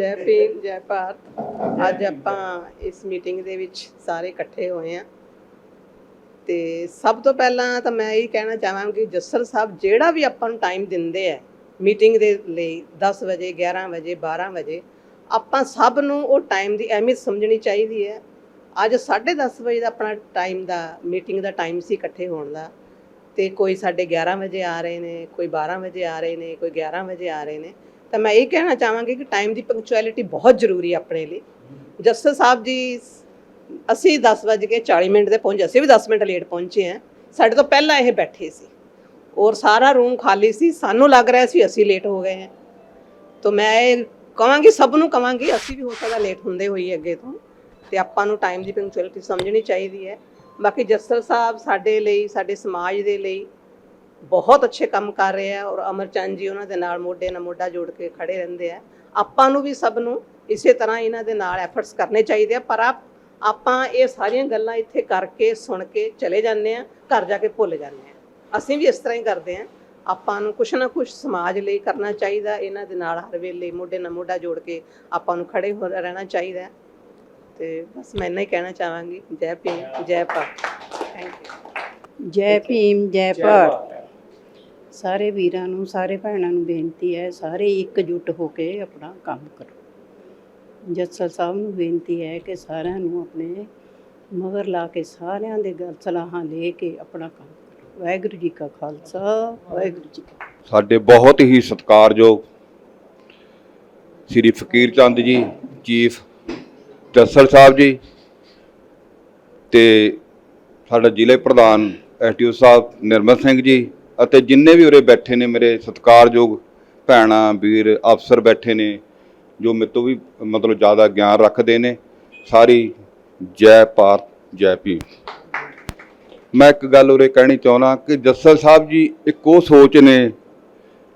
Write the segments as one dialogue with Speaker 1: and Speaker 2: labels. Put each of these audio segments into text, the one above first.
Speaker 1: ਜੈ ਭੀਮ, ਜੈ ਭਾਰਤ। ਅੱਜ ਆਪਾਂ ਇਸ ਮੀਟਿੰਗ ਦੇ ਵਿੱਚ ਸਾਰੇ ਇਕੱਠੇ ਹੋਏ ਆ ਤੇ ਸਭ ਤੋਂ ਪਹਿਲਾਂ ਤਾਂ ਮੈਂ ਇਹ ਕਹਿਣਾ ਚਾਹਾਂਗੀ ਜੱਸਰ ਸਾਹਿਬ, ਜਿਹੜਾ ਵੀ ਆਪਾਂ ਨੂੰ ਟਾਈਮ ਦਿੰਦੇ ਆ ਮੀਟਿੰਗ ਦੇ ਲਈ 10 ਵਜੇ 11 ਵਜੇ 12 ਵਜੇ, ਆਪਾਂ ਸਭ ਨੂੰ ਉਹ ਟਾਈਮ ਦੀ ਅਹਿਮੀਅਤ ਸਮਝਣੀ ਚਾਹੀਦੀ ਹੈ। ਅੱਜ 10:30 ਵਜੇ ਦਾ ਆਪਣਾ ਟਾਈਮ ਦਾ ਮੀਟਿੰਗ ਦਾ ਟਾਈਮ ਸੀ ਇਕੱਠੇ ਹੋਣ ਦਾ। ਤੇ ਕੋਈ ਸਾਡੇ 11 ਵਜੇ ਆ ਰਹੇ ਨੇ, ਕੋਈ 12 ਵਜੇ ਆ ਰਹੇ ਨੇ, ਕੋਈ 11 ਵਜੇ ਆ ਰਹੇ ਨੇ। ਤਾਂ ਮੈਂ ਇਹ ਕਹਿਣਾ ਚਾਹਾਂਗੀ ਕਿ ਟਾਈਮ ਦੀ ਪੰਕਚੁਅਲਿਟੀ ਬਹੁਤ ਜ਼ਰੂਰੀ ਹੈ ਆਪਣੇ ਲਈ। ਜਸਟਿਸ ਸਾਹਿਬ ਜੀ, ਅਸੀਂ 10 ਵਜੇ ਕੇ 40 ਮਿੰਟ ਦੇ ਪਹੁੰਚੇ, ਅਸੀਂ ਵੀ 10 ਮਿੰਟ ਲੇਟ ਪਹੁੰਚੇ ਆ। ਸਾਡੇ ਤੋਂ ਪਹਿਲਾਂ ਇਹ ਬੈਠੇ ਸੀ ਔਰ ਸਾਰਾ ਰੂਮ ਖਾਲੀ ਸੀ, ਸਾਨੂੰ ਲੱਗ ਰਿਹਾ ਸੀ ਅਸੀਂ ਲੇਟ ਹੋ ਗਏ ਹਾਂ ਤਾਂ ਮੈਂ ਇਹ ਕਹਾਂਗੀ ਸਭ ਨੂੰ ਕਹਾਂਗੀ ਅਸੀਂ ਵੀ ਹੋ ਸਕਦਾ ਲੇਟ ਹੁੰਦੇ ਹੋਈ ਅੱਗੇ ਤੋਂ। ਤੇ ਆਪਾਂ ਨੂੰ ਟਾਈਮ ਦੀ ਪੰਕਚੁਅਲਿਟੀ ਸਮਝਣੀ ਚਾਹੀਦੀ ਹੈ। ਬਾਕੀ ਜਸਟਿਸ ਸਾਹਿਬ ਸਾਡੇ ਲਈ, ਸਾਡੇ ਸਮਾਜ ਦੇ ਲਈ ਬਹੁਤ ਅੱਛੇ ਕੰਮ ਕਰ ਰਹੇ ਆ ਔਰ ਅਮਰਚੰਦ ਜੀ ਉਹਨਾਂ ਦੇ ਨਾਲ ਮੋਢੇ ਨਾਲ ਮੋਢਾ ਜੋੜ ਕੇ ਖੜੇ ਰਹਿੰਦੇ ਆ। ਆਪਾਂ ਨੂੰ ਵੀ ਸਭ ਨੂੰ ਇਸੇ ਤਰ੍ਹਾਂ ਇਹਨਾਂ ਦੇ ਨਾਲ ਐਫਰਟਸ ਕਰਨੇ ਚਾਹੀਦੇ ਆ ਪਰ ਆਪ ਆਪਾਂ ਇਹ ਸਾਰੀਆਂ ਗੱਲਾਂ ਇੱਥੇ ਕਰਕੇ ਸੁਣ ਕੇ ਚਲੇ ਜਾਂਦੇ ਆ ਘਰ ਜਾ ਕੇ ਭੁੱਲ ਜਾਂਦੇ ਆ। ਅਸੀਂ ਵੀ ਇਸ ਤਰ੍ਹਾਂ ਹੀ ਕਰਦੇ ਆ। ਆਪਾਂ ਨੂੰ ਕੁਛ ਨਾ ਕੁਛ ਸਮਾਜ ਲਈ ਕਰਨਾ ਚਾਹੀਦਾ ਇਹਨਾਂ ਦੇ ਨਾਲ ਹਰ ਵੇਲੇ ਮੋਢੇ ਨਾਲ ਮੋਢਾ ਜੋੜ ਕੇ ਆਪਾਂ ਨੂੰ ਖੜੇ ਹੋ ਰਹਿਣਾ ਚਾਹੀਦਾ। ਤੇ ਬਸ ਮੈਂ ਇੰਨਾ ਹੀ ਕਹਿਣਾ ਚਾਹਾਂਗੀ। ਜੈ ਭੀਮ ਜੈ ਭਾਰਤ। ਥੈਂਕ ਯੂ
Speaker 2: ਜੈ ਭੀਮ ਜੈ ਭਾਰਤ। ਸਾਰੇ ਵੀਰਾਂ ਨੂੰ, ਸਾਰੇ ਭੈਣਾਂ ਨੂੰ ਬੇਨਤੀ ਹੈ, ਸਾਰੇ ਇਕਜੁੱਟ ਹੋ ਕੇ ਆਪਣਾ ਕੰਮ ਕਰੋ। ਜੱਸਲ ਸਾਹਿਬ ਨੂੰ ਬੇਨਤੀ ਹੈ ਕਿ ਸਾਰਿਆਂ ਨੂੰ ਆਪਣੇ ਮਗਰ ਲਾ ਕੇ, ਸਾਰਿਆਂ ਦੇ ਗੱਲ ਸਲਾਹਾਂ ਲੈ ਕੇ ਆਪਣਾ ਕੰਮ ਕਰੋ। ਵਾਹਿਗੁਰੂ ਜੀ ਕਾ ਖਾਲਸਾ, ਵਾਹਿਗੁਰੂ ਜੀ
Speaker 3: ਸਾਡੇ ਬਹੁਤ ਹੀ ਸਤਿਕਾਰਯੋਗ ਸ੍ਰੀ ਫਕੀਰ ਚੰਦ ਜੀ, ਚੀਫ ਜੱਸਲ ਸਾਹਿਬ ਜੀ ਤੇ ਸਾਡਾ ਜ਼ਿਲ੍ਹੇ ਪ੍ਰਧਾਨ ਐਸਟੀਓ ਸਾਹਿਬ ਨਿਰਮਲ ਸਿੰਘ ਜੀ ਅਤੇ ਜਿੰਨੇ ਵੀ ਉਰੇ ਬੈਠੇ ਨੇ ਮੇਰੇ ਸਤਿਕਾਰਯੋਗ ਭੈਣਾਂ, ਵੀਰ, ਅਫਸਰ ਬੈਠੇ ਨੇ, ਜੋ ਮੇਰੇ ਤੋਂ ਵੀ ਮਤਲਬ ਜ਼ਿਆਦਾ ਗਿਆਨ ਰੱਖਦੇ ਨੇ, ਸਾਰੀ ਜੈ ਭਾਰਤ, ਜੈ ਭੀਮ। ਮੈਂ ਇੱਕ ਗੱਲ ਉਰੇ ਕਹਿਣੀ ਚਾਹੁੰਦਾ ਕਿ ਜੱਸਲ ਸਾਹਿਬ ਜੀ ਇੱਕ ਉਹ ਸੋਚ ਨੇ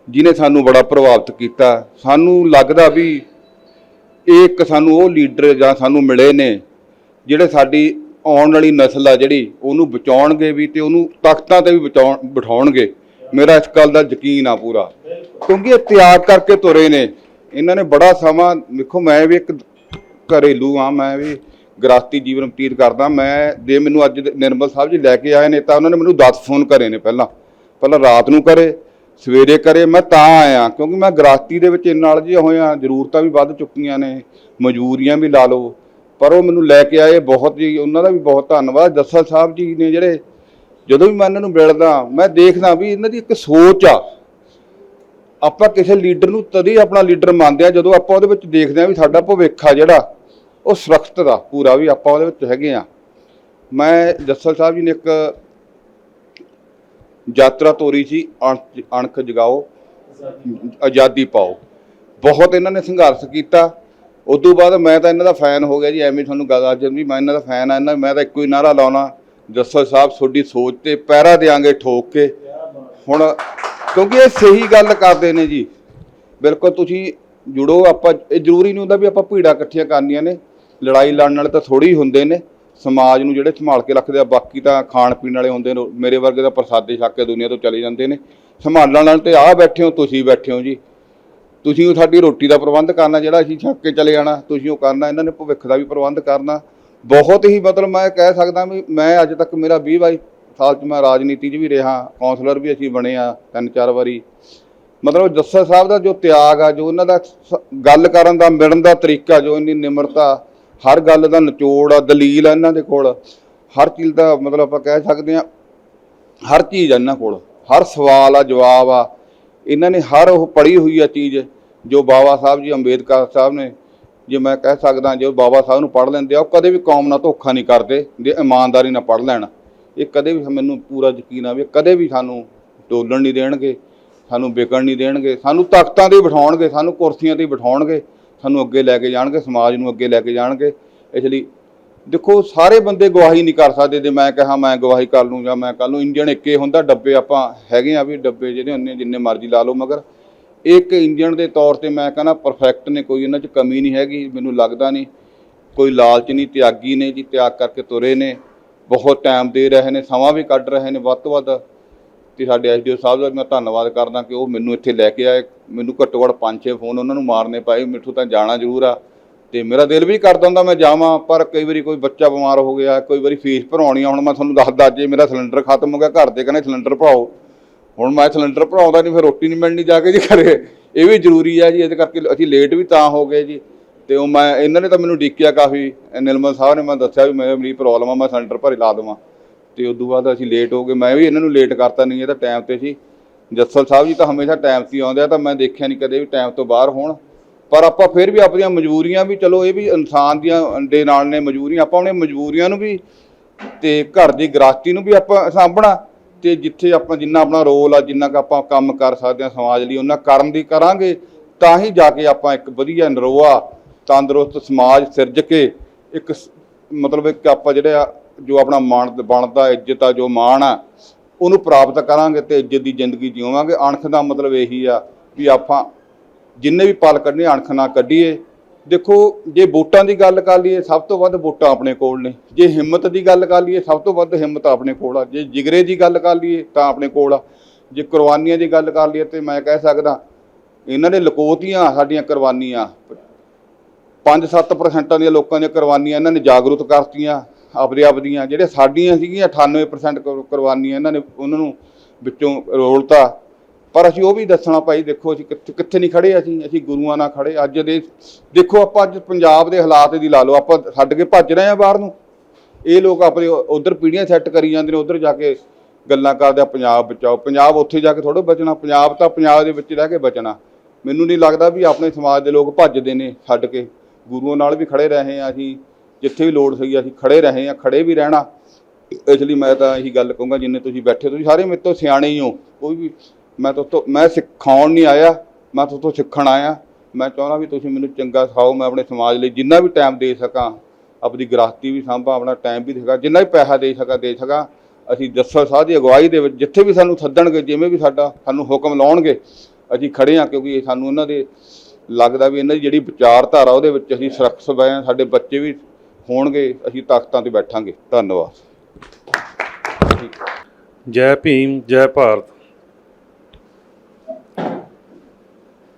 Speaker 3: ਜਿਨੇ ਸਾਨੂੰ ਬੜਾ ਪ੍ਰਭਾਵਿਤ ਕੀਤਾ। ਸਾਨੂੰ ਲੱਗਦਾ ਵੀ ਇਹ ਇੱਕ ਸਾਨੂੰ ਉਹ ਲੀਡਰ ਜਾਂ ਸਾਨੂੰ ਮਿਲੇ ਨੇ ਜਿਹੜੇ ਸਾਡੀ ਆਉਣ ਵਾਲੀ ਨਸਲ ਆ ਜਿਹੜੀ, ਉਹਨੂੰ ਬਚਾਉਣਗੇ ਵੀ ਤੇ ਉਹਨੂੰ ਤਖਤਾਂ ਤੇ ਵੀ ਬਚਾਉਣ, ਬਿਠਾਉਣਗੇ। ਮੇਰਾ ਇਸ ਗੱਲ ਦਾ ਯਕੀਨ ਆ ਪੂਰਾ। ਕਿਉਂਕਿ ਇਹ ਤਿਆਗ ਕਰਕੇ ਤੁਰੇ ਨੇ। ਇਹਨਾਂ ਨੇ ਬੜਾ ਸਮਾਂ, ਦੇਖੋ ਮੈਂ ਵੀ ਇੱਕ ਘਰੇਲੂ ਆ, ਮੈਂ ਵੀ ਗ੍ਰਸਤੀ ਜੀਵਨ ਬਤੀਤ ਕਰਦਾ। ਮੈਂ ਜੇ ਮੈਨੂੰ ਅੱਜ ਨਿਰਮਲ ਸਾਹਿਬ ਜੀ ਲੈ ਕੇ ਆਏ ਨੇ ਤਾਂ ਉਹਨਾਂ ਨੇ ਮੈਨੂੰ 10 ਫੋਨ ਕਰੇ ਨੇ ਪਹਿਲਾਂ। ਪਹਿਲਾਂ ਰਾਤ ਨੂੰ ਕਰੇ, ਸਵੇਰੇ ਕਰੇ, ਮੈਂ ਤਾਂ ਆਇਆ। ਕਿਉਂਕਿ ਮੈਂ ਗ੍ਰਸਤੀ ਦੇ ਵਿੱਚ ਨਾਲ ਜੀ ਹੋਇਆ, ਜ਼ਰੂਰਤਾਂ ਵੀ ਵੱਧ ਚੁੱਕੀਆਂ ਨੇ, ਮਜਬੂਰੀਆਂ ਵੀ ਲਾ ਲਓ। ਪਰ ਉਹ ਮੈਨੂੰ ਲੈ ਕੇ ਆਏ ਬਹੁਤ ਜੀ ਉਹਨਾਂ ਦਾ ਵੀ ਬਹੁਤ ਧੰਨਵਾਦ। ਜੱਸਲ ਸਾਹਿਬ ਜੀ ਨੇ ਜਿਹੜੇ ਜਦੋਂ ਵੀ ਮੈਂ ਇਹਨਾਂ ਨੂੰ ਮਿਲਦਾ ਮੈਂ ਦੇਖਦਾ ਵੀ ਇਹਨਾਂ ਦੀ ਇੱਕ ਸੋਚ ਆ। ਆਪਾਂ ਕਿਸੇ ਲੀਡਰ ਨੂੰ ਤਦੇ ਆਪਣਾ ਲੀਡਰ ਮੰਨਦੇ ਆ ਜਦੋਂ ਆਪਾਂ ਉਹਦੇ ਵਿੱਚ ਦੇਖਦੇ ਆ ਵੀ ਸਾਡਾ ਭਵਿੱਖ ਆ ਜਿਹੜਾ ਉਹ ਸੁਰੱਖਿਅਤ ਦਾ ਪੂਰਾ ਵੀ ਆਪਾਂ ਉਹਦੇ ਵਿੱਚ ਹੈਗੇ ਆ। ਮੈਂ ਜੱਸਲ ਸਾਹਿਬ ਜੀ ਨੇ ਇੱਕ ਯਾਤਰਾ ਤੋਰੀ ਸੀ ਅਣਖ ਅਣਖ ਜਗਾਓ ਆਜ਼ਾਦੀ ਪਾਓ। ਬਹੁਤ ਇਹਨਾਂ ਨੇ ਸੰਘਰਸ਼ ਕੀਤਾ। ਉਦੋਂ ਬਾਅਦ ਮੈਂ ਤਾਂ ਇਹਨਾਂ ਦਾ ਫੈਨ ਹੋ ਗਿਆ ਜੀ, ਐਵੇਂ ਤੁਹਾਨੂੰ ਗੱਲ ਅੱਜ ਵੀ ਮੈਂ ਇਹਨਾਂ ਦਾ ਫੈਨ ਆ, ਇਹਨਾਂ ਮੈਂ ਤਾਂ ਇੱਕੋ ਹੀ ਨਾਰਾ ਲਾਉਣਾ ਜੱਸਲ ਸਾਹਿਬ ਤੁਹਾਡੀ ਸੋਚ ਤੇ ਪਹਿਰਾ ਦੇਾਂਗੇ ਠੋਕ ਕੇ। ਹੁਣ ਕਿਉਂਕਿ ਇਹ ਸਹੀ ਗੱਲ ਕਰਦੇ ਨੇ ਜੀ। ਬਿਲਕੁਲ ਤੁਸੀਂ ਜੁੜੋ, ਆਪਾਂ ਇਹ ਜ਼ਰੂਰੀ ਨਹੀਂ ਹੁੰਦਾ ਵੀ ਆਪਾਂ ਭੀੜਾ ਇਕੱਠੀਆਂ ਕਰਨੀਆਂ ਨੇ। ਲੜਾਈ ਲੜਨ ਵਾਲੇ ਤਾਂ ਥੋੜੀ ਹੁੰਦੇ ਨੇ। ਸਮਾਜ ਨੂੰ ਜਿਹੜੇ ਸੰਭਾਲ ਕੇ ਰੱਖਦੇ ਆ, ਬਾਕੀ ਤਾਂ ਖਾਣ ਪੀਣ ਵਾਲੇ ਹੁੰਦੇ ਨੇ, ਮੇਰੇ ਵਰਗੇ ਤਾਂ ਪ੍ਰਸਾਦੇ ਛੱਕ ਕੇ ਦੁਨੀਆ ਤੋਂ ਚਲੇ ਜਾਂਦੇ ਨੇ। ਸੰਭਾਲਣ ਵਾਲੇ ਤੇ ਆਹ ਬੈਠੇ ਹੋ, ਤੁਸੀਂ ਬੈਠੇ ਹੋ ਜੀ। ਤੁਸੀਂ ਉਹ ਸਾਡੀ ਰੋਟੀ ਦਾ ਪ੍ਰਬੰਧ ਕਰਨਾ, ਜਿਹੜਾ ਅਸੀਂ ਛੱਕ ਕੇ ਚਲੇ ਜਾਣਾ, ਤੁਸੀਂ ਉਹ ਕਰਨਾ, ਇਹਨਾਂ ਨੇ ਭਵਿੱਖ ਦਾ ਵੀ ਪ੍ਰਬੰਧ ਕਰਨਾ। ਬਹੁਤ ਹੀ ਮਤਲਬ ਮੈਂ ਕਹਿ ਸਕਦਾ ਵੀ ਮੈਂ ਅੱਜ ਤੱਕ ਮੇਰਾ 20 ਬਾਈ ਸਾਲ ਚ ਮੈਂ ਰਾਜਨੀਤੀ 'ਚ ਵੀ ਰਿਹਾ ਕਾਉਂਸਲਰ ਵੀ ਅਸੀਂ ਬਣੇ ਆ, ਤਿੰਨ ਚਾਰ ਵਾਰੀ। ਮਤਲਬ ਜੱਸਾ ਸਾਹਿਬ ਦਾ ਜੋ ਤਿਆਗ ਆ, ਜੋ ਉਹਨਾਂ ਦਾ ਸ- ਗੱਲ ਕਰਨ ਦਾ, ਮਿਲਣ ਦਾ ਤਰੀਕਾ, ਜੋ ਇੰਨੀ ਨਿਮਰਤਾ, ਹਰ ਗੱਲ ਦਾ ਨਿਚੋੜ ਆ, ਦਲੀਲ ਆ ਇਹਨਾਂ ਦੇ ਕੋਲ, ਹਰ ਚੀਜ਼ ਦਾ ਮਤਲਬ ਆਪਾਂ ਕਹਿ ਸਕਦੇ ਆ, ਹਰ ਚੀਜ਼ ਆ ਇਹਨਾਂ ਕੋਲ, ਹਰ ਸਵਾਲ ਆ, ਜਵਾਬ ਆ। ਇਹਨਾਂ ਨੇ ਹਰ ਉਹ ਪੜ੍ਹੀ ਹੋਈ ਆ ਚੀਜ਼ ਜੋ ਬਾਬਾ ਸਾਹਿਬ ਜੀ, ਅੰਬੇਦਕਰ ਸਾਹਿਬ ਨੇ, ਜੇ ਮੈਂ ਕਹਿ ਸਕਦਾ ਜੋ ਬਾਬਾ ਸਾਹਿਬ ਨੂੰ ਪੜ੍ਹ ਲੈਂਦੇ ਆ, ਉਹ ਕਦੇ ਵੀ ਕੌਮ ਨਾਲ ਧੋਖਾ ਨਹੀਂ ਕਰਦੇ, ਜੇ ਇਮਾਨਦਾਰੀ ਨਾਲ ਪੜ੍ਹ ਲੈਣ। ਇਹ ਕਦੇ ਵੀ ਮੈਨੂੰ ਪੂਰਾ ਯਕੀਨ ਆ ਵੀ ਕਦੇ ਵੀ ਸਾਨੂੰ ਡੋਲਣ ਨਹੀਂ ਦੇਣਗੇ, ਸਾਨੂੰ ਵਿਕਣ ਨਹੀਂ ਦੇਣਗੇ, ਸਾਨੂੰ ਤਖਤਾਂ ਤੇ ਬਿਠਾਉਣਗੇ, ਸਾਨੂੰ ਕੁਰਸੀਆਂ ਤੇ ਬਿਠਾਉਣਗੇ, ਸਾਨੂੰ ਅੱਗੇ ਲੈ ਕੇ ਜਾਣਗੇ, ਸਮਾਜ ਨੂੰ ਅੱਗੇ ਲੈ ਕੇ ਜਾਣਗੇ। ਇਸ ਲਈ ਦੇਖੋ, ਸਾਰੇ ਬੰਦੇ ਗਵਾਹੀ ਨਹੀਂ ਕਰ ਸਕਦੇ ਜੇ ਮੈਂ ਕਹਾਂ ਮੈਂ ਗਵਾਹੀ ਕਰ ਲੂੰ ਜਾਂ ਮੈਂ ਕਰ ਲੂੰ। ਇੰਜਣ ਇੱਕੇ ਹੁੰਦਾ, ਡੱਬੇ ਆਪਾਂ ਹੈਗੇ ਆ ਵੀ ਡੱਬੇ ਜਿਹੜੇ ਹੁੰਦੇ ਜਿੰਨੇ ਮਰਜ਼ੀ ਲਾ ਲਓ, ਮਗਰ ਇੱਕ ਇੰਜਣ ਦੇ ਤੌਰ ਤੇ ਮੈਂ ਕਹਿੰਦਾ ਪਰਫੈਕਟ ਨੇ, ਕੋਈ ਇਹਨਾਂ 'ਚ ਕਮੀ ਨਹੀਂ ਹੈਗੀ, ਮੈਨੂੰ ਲੱਗਦਾ ਨਹੀਂ। ਕੋਈ ਲਾਲਚ ਨਹੀਂ, ਤਿਆਗੀ ਨੇ ਜੀ, ਤਿਆਗ ਕਰਕੇ ਤੁਰੇ ਨੇ। ਬਹੁਤ ਟਾਈਮ ਦੇ ਰਹੇ ਨੇ, ਸਮਾਂ ਵੀ ਕੱਢ ਰਹੇ ਨੇ ਵੱਧ ਤੋਂ ਵੱਧ। ਤੇ ਸਾਡੇ ਐਸਡੀਓ ਸਾਹਿਬ ਦਾ ਵੀ ਮੈਂ ਧੰਨਵਾਦ ਕਰਦਾ ਕਿ ਉਹ ਮੈਨੂੰ ਇੱਥੇ ਲੈ ਕੇ ਆਏ। ਮੈਨੂੰ ਘੱਟੋ ਘੱਟ 5-6 ਫੋਨ ਉਹਨਾਂ ਨੂੰ ਮਾਰਨੇ ਪਏ, ਮੈਥੋਂ ਤਾਂ ਜਾਣਾ ਜ਼ਰੂਰ ਆ। ਤੇ ਮੇਰਾ ਦਿਲ ਵੀ ਕਰਦਾ ਹੁੰਦਾ ਮੈਂ ਜਾਵਾਂ, ਪਰ ਕਈ ਵਾਰੀ ਕੋਈ ਬੱਚਾ ਬਿਮਾਰ ਹੋ ਗਿਆ, ਕੋਈ ਵਾਰੀ ਫੀਸ ਭਰਾਉਣੀ ਆ, ਹੁਣ ਮੈਂ ਤੁਹਾਨੂੰ ਦੱਸਦਾ, ਜੇ ਮੇਰਾ ਸਿਲੰਡਰ ਖਤਮ ਹੋ ਗਿਆ, ਘਰ ਦੇ ਕਹਿੰਦੇ ਸਿਲੰਡਰ ਭਰਾਓ। ਹੁਣ ਮੈਂ ਸਿਲੰਡਰ ਭਰਾਉਂਦਾ ਨਹੀਂ, ਫਿਰ ਰੋਟੀ ਨਹੀਂ ਮਿਲਣੀ ਜਾ ਕੇ ਜੀ ਘਰੇ। ਇਹ ਵੀ ਜ਼ਰੂਰੀ ਆ ਜੀ, ਇਹਦੇ ਕਰਕੇ ਅਸੀਂ ਲੇਟ ਵੀ ਤਾਂ ਹੋ ਗਏ ਜੀ। ਤੇ ਉਹ ਮੈਂ, ਇਹਨਾਂ ਨੇ ਤਾਂ ਮੈਨੂੰ ਡੀਕਿਆ ਕਾਫੀ ਨਿਰਮਲ ਸਾਹਿਬ ਨੇ ਮੈਂ ਦੱਸਿਆ ਵੀ ਮੈਂ ਮੇਰੀ ਪ੍ਰੋਬਲਮ ਆ, ਮੈਂ ਸਿਲੰਡਰ ਭਰੇ ਲਾ ਦੇਵਾਂ। ਤੇ ਉਸ ਤੋਂ ਬਾਅਦ ਅਸੀਂ ਲੇਟ ਹੋ ਗਏ, ਮੈਂ ਵੀ ਇਹਨਾਂ ਨੂੰ ਲੇਟ ਕਰਤਾ ਨਹੀਂ, ਇਹ ਤਾਂ ਟਾਈਮ ਤੇ ਸੀ। ਜੱਸਲ ਸਾਹਿਬ ਜੀ ਤਾਂ ਹਮੇਸ਼ਾ ਟਾਈਮ ਤੇ ਆਉਂਦੇ ਆ, ਤਾਂ ਮੈਂ ਦੇਖਿਆ ਨਹੀਂ ਕਦੇ ਵੀ ਟਾਈਮ ਤੋਂ ਬਾਹਰ ਹੋਣ। ਪਰ ਆਪਾਂ ਫਿਰ ਵੀ ਆਪਣੀਆਂ ਮਜਬੂਰੀਆਂ ਵੀ, ਚਲੋ ਇਹ ਵੀ ਇਨਸਾਨ ਦੀਆਂ ਦੇ ਨਾਲ ਨੇ ਮਜਬੂਰੀਆਂ, ਆਪਾਂ ਉਹਨੇ ਮਜਬੂਰੀਆਂ ਨੂੰ ਵੀ ਤੇ ਘਰ ਦੀ ਗ੍ਰਸਤੀ ਨੂੰ ਵੀ ਆਪਾਂ ਸਾਂਭਣਾ ਤੇ ਜਿੱਥੇ ਆਪਾਂ ਜਿੰਨਾ ਆਪਣਾ ਰੋਲ ਆ, ਜਿੰਨਾ ਕੁ ਆਪਾਂ ਕੰਮ ਕਰ ਸਕਦੇ ਹਾਂ ਸਮਾਜ ਲਈ, ਉਹਨਾਂ ਕਰਨ ਦੀ ਕਰਾਂਗੇ, ਤਾਂ ਹੀ ਜਾ ਕੇ ਆਪਾਂ ਇੱਕ ਵਧੀਆ ਨਰੋਆ, ਤੰਦਰੁਸਤ ਸਮਾਜ ਸਿਰਜ ਕੇ ਇੱਕ ਮਤਲਬ ਇੱਕ ਆਪਾਂ ਜਿਹੜਾ ਜੋ ਆਪਣਾ ਮਾਣ ਬਣਦਾ, ਇੱਜ਼ਤ ਆ, ਜੋ ਮਾਣ ਆ, ਉਹਨੂੰ ਪ੍ਰਾਪਤ ਕਰਾਂਗੇ ਤੇ ਇੱਜ਼ਤ ਦੀ ਜ਼ਿੰਦਗੀ ਜਿਉਵਾਂਗੇ ਅਣਖ ਦਾ ਮਤਲਬ ਇਹੀ ਆ ਵੀ ਆਪਾਂ ਜਿੰਨੇ ਵੀ ਪਲ ਕੱਢਣੇ ਅਣਖ ਨਾ ਕੱਢੀਏ। ਦੇਖੋ, ਜੇ ਵੋਟਾਂ ਦੀ ਗੱਲ ਕਰ ਲਈਏ, ਸਭ ਤੋਂ ਵੱਧ ਵੋਟਾਂ ਆਪਣੇ ਕੋਲ ਨੇ। ਜੇ ਹਿੰਮਤ ਦੀ ਗੱਲ ਕਰ ਲਈਏ, ਸਭ ਤੋਂ ਵੱਧ ਹਿੰਮਤ ਆਪਣੇ ਕੋਲ ਆ। ਜੇ ਜਿਗਰੇ ਦੀ ਗੱਲ ਕਰ ਲਈਏ, ਤਾਂ ਆਪਣੇ ਕੋਲ ਆ। ਜੇ ਕੁਰਬਾਨੀਆਂ ਦੀ ਗੱਲ ਕਰ ਲਈਏ ਤੇ ਮੈਂ ਕਹਿ ਸਕਦਾ, ਇਹਨਾਂ ਨੇ ਲਕੋਤੀਆਂ, ਸਾਡੀਆਂ ਕੁਰਬਾਨੀਆਂ। 5-7% ਦੀਆਂ ਲੋਕਾਂ ਦੀਆਂ ਕੁਰਬਾਨੀਆਂ ਇਹਨਾਂ ਨੇ ਜਾਗਰੂਕ ਕਰਤੀਆਂ, ਆਪਦੇ ਆਪ ਦੀਆਂ। ਜਿਹੜੇ ਸਾਡੀਆਂ ਸੀਗੀਆਂ 98% ਕੁਰ- ਕੁਰਬਾਨੀਆਂ ਇਹਨਾਂ ਨੇ, ਉਹਨਾਂ ਨੂੰ ਵਿੱਚੋਂ ਰੋਲਤਾ। ਪਰ ਅਸੀਂ ਉਹ ਵੀ ਦੱਸਣਾ ਭਾਈ, ਦੇਖੋ ਅਸੀਂ ਕਿੱਥੇ ਕਿੱਥੇ ਨਹੀਂ ਖੜੇ ਅਸੀਂ ਅਸੀਂ ਗੁਰੂਆਂ ਨਾਲ ਖੜੇ। ਅੱਜ ਦੇ, ਦੇਖੋ ਆਪਾਂ ਅੱਜ ਪੰਜਾਬ ਦੇ ਹਾਲਾਤ ਦੀ ਲਾ ਲਓ, ਆਪਾਂ ਛੱਡ ਕੇ ਭੱਜ ਰਹੇ ਆ ਬਾਹਰ ਨੂੰ। ਇਹ ਲੋਕ ਆਪਣੇ ਉਧਰ ਪੀੜ੍ਹੀਆਂ ਸੈੱਟ ਕਰੀ ਜਾਂਦੇ ਨੇ, ਉਧਰ ਜਾ ਕੇ ਗੱਲਾਂ ਕਰਦੇ ਆ, ਪੰਜਾਬ ਬਚਾਓ। ਪੰਜਾਬ ਉੱਥੇ ਜਾ ਕੇ ਥੋੜ੍ਹਾ ਬਚਣਾ, ਪੰਜਾਬ ਤਾਂ ਪੰਜਾਬ ਦੇ ਵਿੱਚ ਰਹਿ ਕੇ ਬਚਣਾ। ਮੈਨੂੰ ਨਹੀਂ ਲੱਗਦਾ ਵੀ ਆਪਣੇ ਸਮਾਜ ਦੇ ਲੋਕ ਭੱਜਦੇ ਨੇ ਛੱਡ ਕੇ। ਗੁਰੂਆਂ ਨਾਲ ਵੀ ਖੜੇ ਰਹੇ ਆ ਅਸੀਂ, ਜਿੱਥੇ ਵੀ ਲੋੜ ਸਹੀ ਅਸੀਂ ਖੜੇ ਰਹੇ ਆ ਖੜੇ ਵੀ ਰਹਿਣਾ। ਇਸ ਲਈ ਮੈਂ ਤਾਂ ਇਹੀ ਗੱਲ ਕਹੂੰਗਾ, ਜਿੰਨੇ ਤੁਸੀਂ ਬੈਠੇ ਤੁਸੀਂ ਸਾਰੇ ਮੇਰੇ ਤੋਂ ਸਿਆਣੇ ਹੀ ਹੋ। ਕੋਈ ਵੀ ਮੈਂ ਤੋਂ ਮੈਂ ਸਿਖਾਉਣ ਨਹੀਂ ਆਇਆ, ਮੈਂ ਤੋਂ ਸਿੱਖਣ ਆਇਆ। ਮੈਂ ਚਾਹੁੰਦਾ ਵੀ ਤੁਸੀਂ ਮੈਨੂੰ ਚੰਗਾ ਸਿਖਾਓ, ਮੈਂ ਆਪਣੇ ਸਮਾਜ ਲਈ ਜਿੰਨਾ ਵੀ ਟਾਈਮ ਦੇ ਸਕਾਂ ਆਪਣੀ ਗ੍ਰਸਤੀ ਵੀ ਸੰਭਾ, ਆਪਣਾ ਟਾਈਮ ਵੀ ਦੇ ਜਿੰਨਾ ਵੀ ਪੈਸਾ ਦੇ ਸਕਾਂ ਦੇ ਸਕਾਂ। ਅਸੀਂ ਜੱਸਲ ਸਾਹ ਦੀ ਅਗਵਾਈ ਦੇ ਵਿੱਚ ਜਿੱਥੇ ਵੀ ਸਾਨੂੰ ਸੱਦਣਗੇ, ਜਿਵੇਂ ਵੀ ਸਾਡਾ ਸਾਨੂੰ ਹੁਕਮ ਲਾਉਣਗੇ, ਅਸੀਂ ਖੜੇ ਹਾਂ ਕਿਉਂਕਿ ਇਹ ਸਾਨੂੰ ਇਹਨਾਂ ਦੇ ਲੱਗਦਾ ਵੀ ਇਹਨਾਂ ਦੀ ਜਿਹੜੀ ਵਿਚਾਰਧਾਰਾ ਉਹਦੇ ਵਿੱਚ ਅਸੀਂ ਸੁਰੱਖਿਅਤ ਬੈ ਸਾਡੇ ਬੱਚੇ ਵੀ ਹੋਣਗੇ, ਅਸੀਂ ਤਾਕਤਾਂ ਤੇ ਬੈਠਾਂਗੇ। ਧੰਨਵਾਦ।
Speaker 4: ਜੈ ਭੀਮ, ਜੈ ਭਾਰਤ।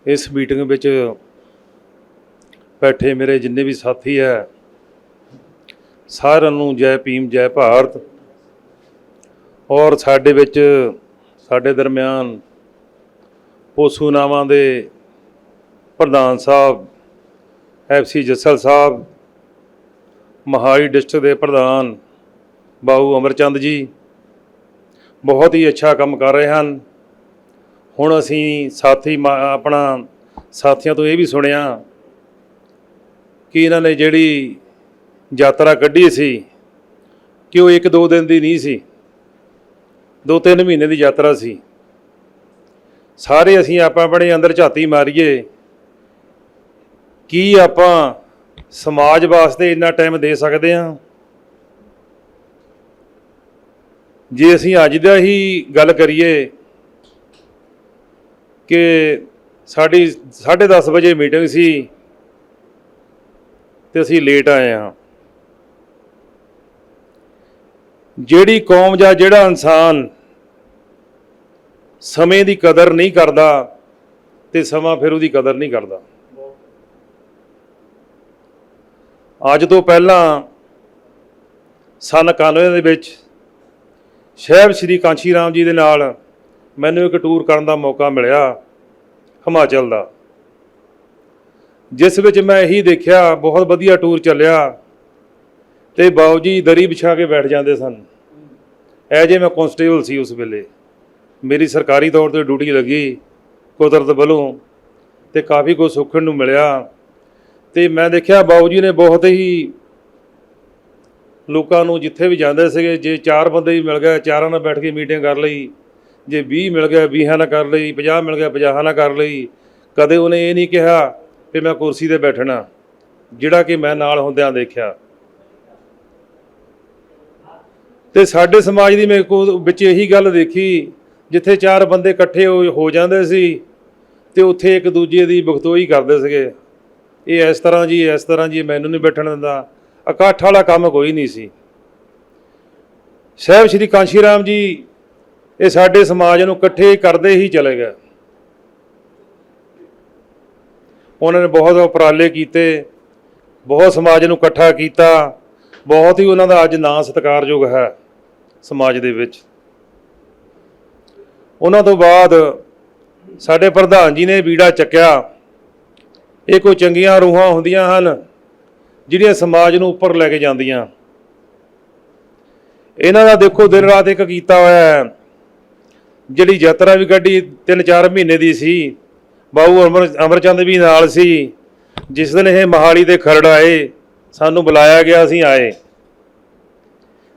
Speaker 4: ਇਸ ਮੀਟਿੰਗ ਵਿੱਚ ਬੈਠੇ ਮੇਰੇ ਜਿੰਨੇ ਵੀ ਸਾਥੀ ਹੈ, ਸਾਰਿਆਂ ਨੂੰ ਜੈ ਭੀਮ, ਜੈ ਭਾਰਤ। ਔਰ ਸਾਡੇ ਵਿੱਚ, ਸਾਡੇ ਦਰਮਿਆਨ ਪੋਸੂ ਨਾਵਾਂ ਦੇ ਪ੍ਰਧਾਨ ਸਾਹਿਬ ਐਫਸੀ ਜੱਸਲ ਸਾਹਿਬ, ਮਹਾਲੀ ਡਿਸਟ੍ਰਿਕਟ ਦੇ ਪ੍ਰਧਾਨ ਬਾਊ ਅਮਰਚੰਦ ਜੀ, ਬਹੁਤ ਹੀ ਅੱਛਾ ਕੰਮ ਕਰ ਰਹੇ ਹਨ। ਹੁਣ ਅਸੀਂ ਸਾਥੀ ਮਾ- ਆਪਣਾ ਸਾਥੀਆਂ ਤੋਂ ਇਹ ਵੀ ਸੁਣਿਆ ਕਿ ਇਹਨਾਂ ਨੇ ਜਿਹੜੀ ਯਾਤਰਾ ਕੱਢੀ ਸੀ, ਕਿ ਉਹ ਇੱਕ ਦੋ ਦਿਨ ਦੀ ਨਹੀਂ ਸੀ, ਦੋ ਤਿੰਨ ਮਹੀਨੇ ਦੀ ਯਾਤਰਾ ਸੀ। ਸਾਰੇ ਅਸੀਂ ਆਪਾਂ ਆਪਣੇ ਅੰਦਰ ਝਾਤੀ ਮਾਰੀਏ ਕੀ ਆਪਾਂ ਸਮਾਜ ਵਾਸਤੇ ਇੰਨਾ ਟਾਈਮ ਦੇ ਸਕਦੇ ਹਾਂ? ਜੇ ਅਸੀਂ ਅੱਜ ਦਾ ਹੀ ਗੱਲ ਕਰੀਏ ਕਿ ਸਾਡੀ 10:30 ਵਜੇ ਮੀਟਿੰਗ ਸੀ ਤੇ ਅਸੀਂ ਲੇਟ ਆਏ ਹਾਂ। ਜਿਹੜੀ ਕੌਮ ਜਾਂ ਜਿਹੜਾ ਇਨਸਾਨ ਸਮੇਂ ਦੀ ਕਦਰ ਨਹੀਂ ਕਰਦਾ ਤੇ ਸਮਾਂ ਫਿਰ ਉਹਦੀ ਕਦਰ ਨਹੀਂ ਕਰਦਾ। ਅੱਜ ਤੋਂ ਪਹਿਲਾਂ ਸਨ 91 ਦੇ ਵਿੱਚ ਸ਼ਹਿਬ ਸ਼੍ਰੀ ਕਾਂਸ਼ੀ ਰਾਮ ਜੀ ਦੇ ਨਾਲ ਮੈਨੂੰ ਇੱਕ ਟੂਰ ਕਰਨ ਦਾ ਮੌਕਾ ਮਿਲਿਆ ਹਿਮਾਚਲ ਦਾ। ਜਿਸ ਵਿੱਚ ਮੈਂ ਇਹੀ ਦੇਖਿਆ, ਬਹੁਤ ਵਧੀਆ ਟੂਰ ਚੱਲਿਆ ਤੇ ਬਾਊ ਜੀ ਦਰੀ ਵਿਛਾ ਕੇ ਬੈਠ ਜਾਂਦੇ ਸਨ। ਐ ਜੇ ਮੈਂ ਕਨਸਟੇਬਲ ਸੀ ਉਸ ਵੇਲੇ। ਮੇਰੀ ਸਰਕਾਰੀ ਤੌਰ ਤੇ ਡਿਊਟੀ ਲੱਗੀ ਕੁਦਰਤ ਵੱਲੋਂ ਤੇ ਕਾਫੀ ਕੁਝ ਸੁੱਖਣ ਨੂੰ ਮਿਲਿਆ ਤੇ ਮੈਂ ਦੇਖਿਆ ਬਾਊ ਜੀ ਨੇ ਬਹੁਤ ਹੀ ਲੋਕਾਂ ਨੂੰ ਜਿੱਥੇ ਵੀ ਜਾਂਦੇ ਸੀਗੇ, ਜੇ ਚਾਰ ਬੰਦੇ ਵੀ ਮਿਲ ਗਏ, ਚਾਰਾਂ ਨਾਲ ਬੈਠ ਕੇ ਮੀਟਿੰਗ ਕਰ ਲਈ। ਜੇ 20 ਮਿਲ ਗਿਆ 20 ਨਾਲ ਕਰ ਲਈ 50 ਮਿਲ ਗਿਆ 50 ਨਾਲ ਕਰ ਲਈ, ਕਦੇ ਉਹਨੇ ਇਹ ਨਹੀਂ ਕਿਹਾ ਕਿ ਮੈਂ ਕੁਰਸੀ ਤੇ ਬੈਠਣਾ। ਜਿਹੜਾ ਕਿ ਮੈਂ ਨਾਲ ਹੁੰਦਿਆਂ ਦੇਖਿਆ। ਤੇ ਸਾਡੇ ਸਮਾਜ ਦੀ ਮੈਂ ਕੋ ਵਿੱਚ ਇਹੀ ਗੱਲ ਦੇਖੀ, ਜਿੱਥੇ ਚਾਰ ਬੰਦੇ ਇਕੱਠੇ ਹੋ ਹੋ ਜਾਂਦੇ ਸੀ, ਤੇ ਉੱਥੇ ਇੱਕ ਦੂਜੇ ਦੀ ਬਖਤੋਈ ਕਰਦੇ ਸੀਗੇ। ਇਹ ਇਸ ਤਰ੍ਹਾਂ ਜੀ, ਇਸ ਤਰ੍ਹਾਂ ਜੀ, ਮੈਨੂੰ ਨਹੀਂ ਬੈਠਣ ਦਿੰਦਾ। ਇਕੱਠ ਵਾਲਾ ਕੰਮ ਕੋਈ ਨਹੀਂ ਸੀ। ਸਾਹਿਬ ਸ਼੍ਰੀ ਕਾਂਸ਼ੀ ਰਾਮ ਜੀ ਇਹ ਸਾਡੇ ਸਮਾਜ ਨੂੰ ਇਕੱਠੇ ਕਰਦੇ ਹੀ ਚਲੇ ਗਏ। ਉਹਨਾਂ ਨੇ ਬਹੁਤ ਉਪਰਾਲੇ ਕੀਤੇ, ਬਹੁਤ ਸਮਾਜ ਨੂੰ ਇਕੱਠਾ ਕੀਤਾ, ਬਹੁਤ ਹੀ ਉਹਨਾਂ ਦਾ ਅੱਜ ਨਾਂ ਸਤਿਕਾਰਯੋਗ ਹੈ ਸਮਾਜ ਦੇ ਵਿੱਚ। ਉਹਨਾਂ ਤੋਂ ਬਾਅਦ ਸਾਡੇ ਪ੍ਰਧਾਨ ਜੀ ਨੇ ਬੀੜਾ ਚੱਕਿਆ। ਇਹ ਕੋਈ ਚੰਗੀਆਂ ਰੂਹਾਂ ਹੁੰਦੀਆਂ ਹਨ ਜਿਹੜੀਆਂ ਸਮਾਜ ਨੂੰ ਉੱਪਰ ਲੈ ਕੇ ਜਾਂਦੀਆਂ। ਇਹਨਾਂ ਦਾ ਦੇਖੋ ਦਿਨ ਰਾਤ ਇੱਕ ਕੀਤਾ ਹੋਇਆ ਹੈ। ਜਿਹੜੀ ਯਾਤਰਾ ਵੀ ਕੱਢੀ 3-4 ਮਹੀਨੇ ਦੀ ਸੀ। ਬਾਊ ਅਮਰ, ਅਮਰਚੰਦ ਵੀ ਨਾਲ ਸੀ। ਜਿਸ ਦਿਨ ਇਹ ਮਹਾਲੀ ਦੇ ਖਰੜ ਆਏ, ਸਾਨੂੰ ਬੁਲਾਇਆ ਗਿਆ, ਅਸੀਂ ਆਏ।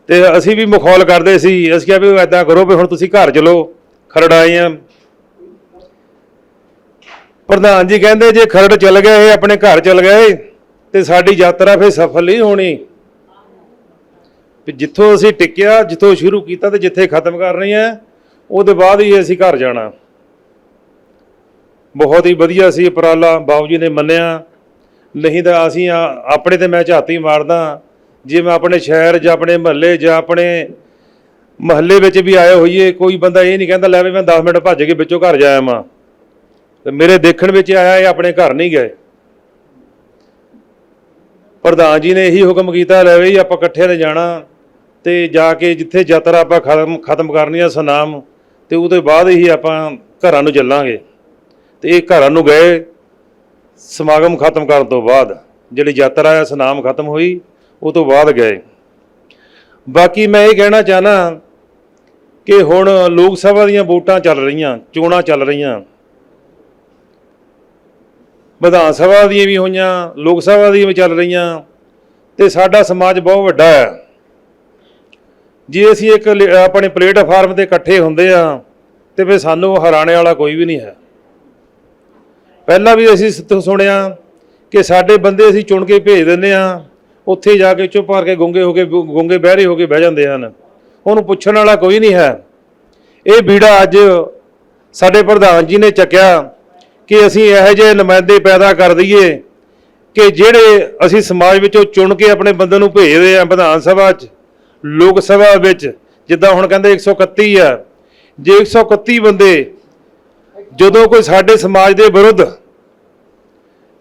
Speaker 4: ਤੇ ਅਸੀਂ ਵੀ ਮਖੌਲ ਕਰਦੇ ਸੀ। ਅਸੀਂ ਕਿਹਾ ਵੀ ਐਦਾਂ ਕਰੋ ਵੀ ਹੁਣ ਤੁਸੀਂ ਘਰ ਚਲੋ, ਖਰੜ ਆਏ ਆ। ਪ੍ਰਧਾਨ ਜੀ ਕਹਿੰਦੇ, ਜੇ ਖਰੜ ਚਲ ਗਏ, ਇਹ ਆਪਣੇ ਘਰ ਚਲ ਗਏ, ਤੇ ਸਾਡੀ ਯਾਤਰਾ ਫਿਰ ਸਫਲ ਨਹੀਂ ਹੋਣੀ। ਜਿੱਥੋਂ ਅਸੀਂ ਟਿਕਿਆ, ਜਿੱਥੋਂ ਸ਼ੁਰੂ ਕੀਤਾ ਤੇ ਜਿੱਥੇ ਖਤਮ ਕਰ ਰਹੇ ਹੈ ਉਹਦੇ ਬਾਅਦ ਹੀ ਅਸੀਂ ਘਰ ਜਾਣਾ। ਬਹੁਤ ਹੀ ਵਧੀਆ ਸੀ ਉਪਰਾਲਾ, ਬਾਬੂ ਜੀ ਨੇ ਮੰਨਿਆ। ਨਹੀਂ ਤਾਂ ਅਸੀਂ ਆਪਣੇ ਤੇ ਮੈਂ ਝਾਤੀ ਮਾਰਦਾ ਜੇ ਮੈਂ ਆਪਣੇ ਸ਼ਹਿਰ ਜਾਂ ਆਪਣੇ ਮਹੱਲੇ ਜਾਂ ਆਪਣੇ ਮਹੱਲੇ ਵਿੱਚ ਵੀ ਆਏ ਹੋਈਏ, ਕੋਈ ਬੰਦਾ ਇਹ ਨਹੀਂ ਕਹਿੰਦਾ, ਲੈ ਵੀ ਮੈਂ 10 ਮਿੰਟ ਭੱਜ ਕੇ ਵਿੱਚੋਂ ਘਰ ਜਾਇਆ ਮਾਂ ਤੇ ਮੇਰੇ ਦੇਖਣ ਵਿੱਚ ਆਇਆ, ਇਹ ਆਪਣੇ ਘਰ ਨਹੀਂ ਗਏ। ਪ੍ਰਧਾਨ ਜੀ ਨੇ ਇਹੀ ਹੁਕਮ ਕੀਤਾ, ਲੈ ਵੀ ਆਪਾਂ ਇਕੱਠੇ ਨੇ ਜਾਣਾ, ਤੇ ਜਾ ਕੇ ਜਿੱਥੇ ਯਾਤਰਾ ਆਪਾਂ ਖਤਮ ਖਤਮ ਕਰਨੀ ਆ, ਸਨਾਮ ਤੇ ਉਹਦੇ ਬਾਅਦ ਹੀ ਆਪਾਂ ਘਰਾਂ ਨੂੰ ਚੱਲਾਂਗੇ। ਤੇ ਇਹ ਘਰਾਂ ਨੂੰ ਗਏ, ਸਮਾਗਮ ਖਤਮ ਕਰਨ ਤੋਂ ਬਾਅਦ, ਜਿਹੜੀ ਯਾਤਰਾ ਆ, ਸਨਾਮ ਖਤਮ ਹੋਈ, ਉਹ ਤੋਂ ਬਾਅਦ ਗਏ। ਬਾਕੀ ਮੈਂ ਇਹ ਕਹਿਣਾ ਚਾਹਨਾ ਕਿ ਹੁਣ ਲੋਕ ਸਭਾ ਦੀਆਂ ਵੋਟਾਂ ਚੱਲ ਰਹੀਆਂ, ਚੋਣਾਂ ਚੱਲ ਰਹੀਆਂ। ਵਿਧਾਨ ਸਭਾ ਦੀਆਂ ਵੀ ਹੋਈਆਂ, ਲੋਕ ਸਭਾ ਦੀਆਂ ਵੀ ਚੱਲ ਰਹੀਆਂ, ਤੇ ਸਾਡਾ ਸਮਾਜ ਬਹੁਤ ਵੱਡਾ ਹੈ। ਜੇ ਅਸੀਂ ਇੱਕ ਲ- ਆਪਣੇ ਪਲੇਟਫਾਰਮ ਤੇ ਇਕੱਠੇ ਹੁੰਦੇ ਆ ਤੇ ਫਿਰ ਸਾਨੂੰ ਹਰਾਣੇ ਵਾਲਾ ਕੋਈ ਵੀ ਨਹੀਂ ਹੈ। ਪਹਿਲਾਂ ਵੀ ਅਸੀਂ ਸੁਣਿਆ ਕਿ ਸਾਡੇ ਬੰਦੇ ਅਸੀਂ ਚੁਣ ਕੇ ਭੇਜ ਦਿੰਦੇ ਆ ਉੱਥੇ ਜਾ ਕੇ ਚੁੱਪ ਕਰਕੇ ਗੁੰਗੇ ਹੋ ਕੇ, ਗੁੰਗੇ ਬਹਿਰੇ ਹੋ ਕੇ ਬਹਿ ਜਾਂਦੇ ਹਨ। ਉਹਨੂੰ ਪੁੱਛਣ ਵਾਲਾ ਕੋਈ ਨਹੀਂ ਹੈ। ਇਹ ਬੀੜਾ ਅੱਜ ਸਾਡੇ ਪ੍ਰਧਾਨ ਜੀ ਨੇ ਚੱਕਿਆ ਕਿ ਅਸੀਂ ਇਹੋ ਜਿਹੇ ਨੁਮਾਇੰਦੇ ਪੈਦਾ ਕਰ ਦਈਏ ਕਿ ਜਿਹੜੇ ਅਸੀਂ ਸਮਾਜ ਵਿੱਚੋਂ ਚੁਣ ਕੇ ਆਪਣੇ ਬੰਦੇ ਨੂੰ ਭੇਜਦੇ ਆ ਵਿਧਾਨ ਸਭਾ 'ਚ। ਲੋਕ ਸਭਾ ਵਿੱਚ, ਜਿੱਦਾਂ ਹੁਣ ਕਹਿੰਦੇ 131 ਆ, ਜੇ 131 ਬੰਦੇ ਜਦੋਂ ਕੋਈ ਸਾਡੇ ਸਮਾਜ ਦੇ ਵਿਰੁੱਧ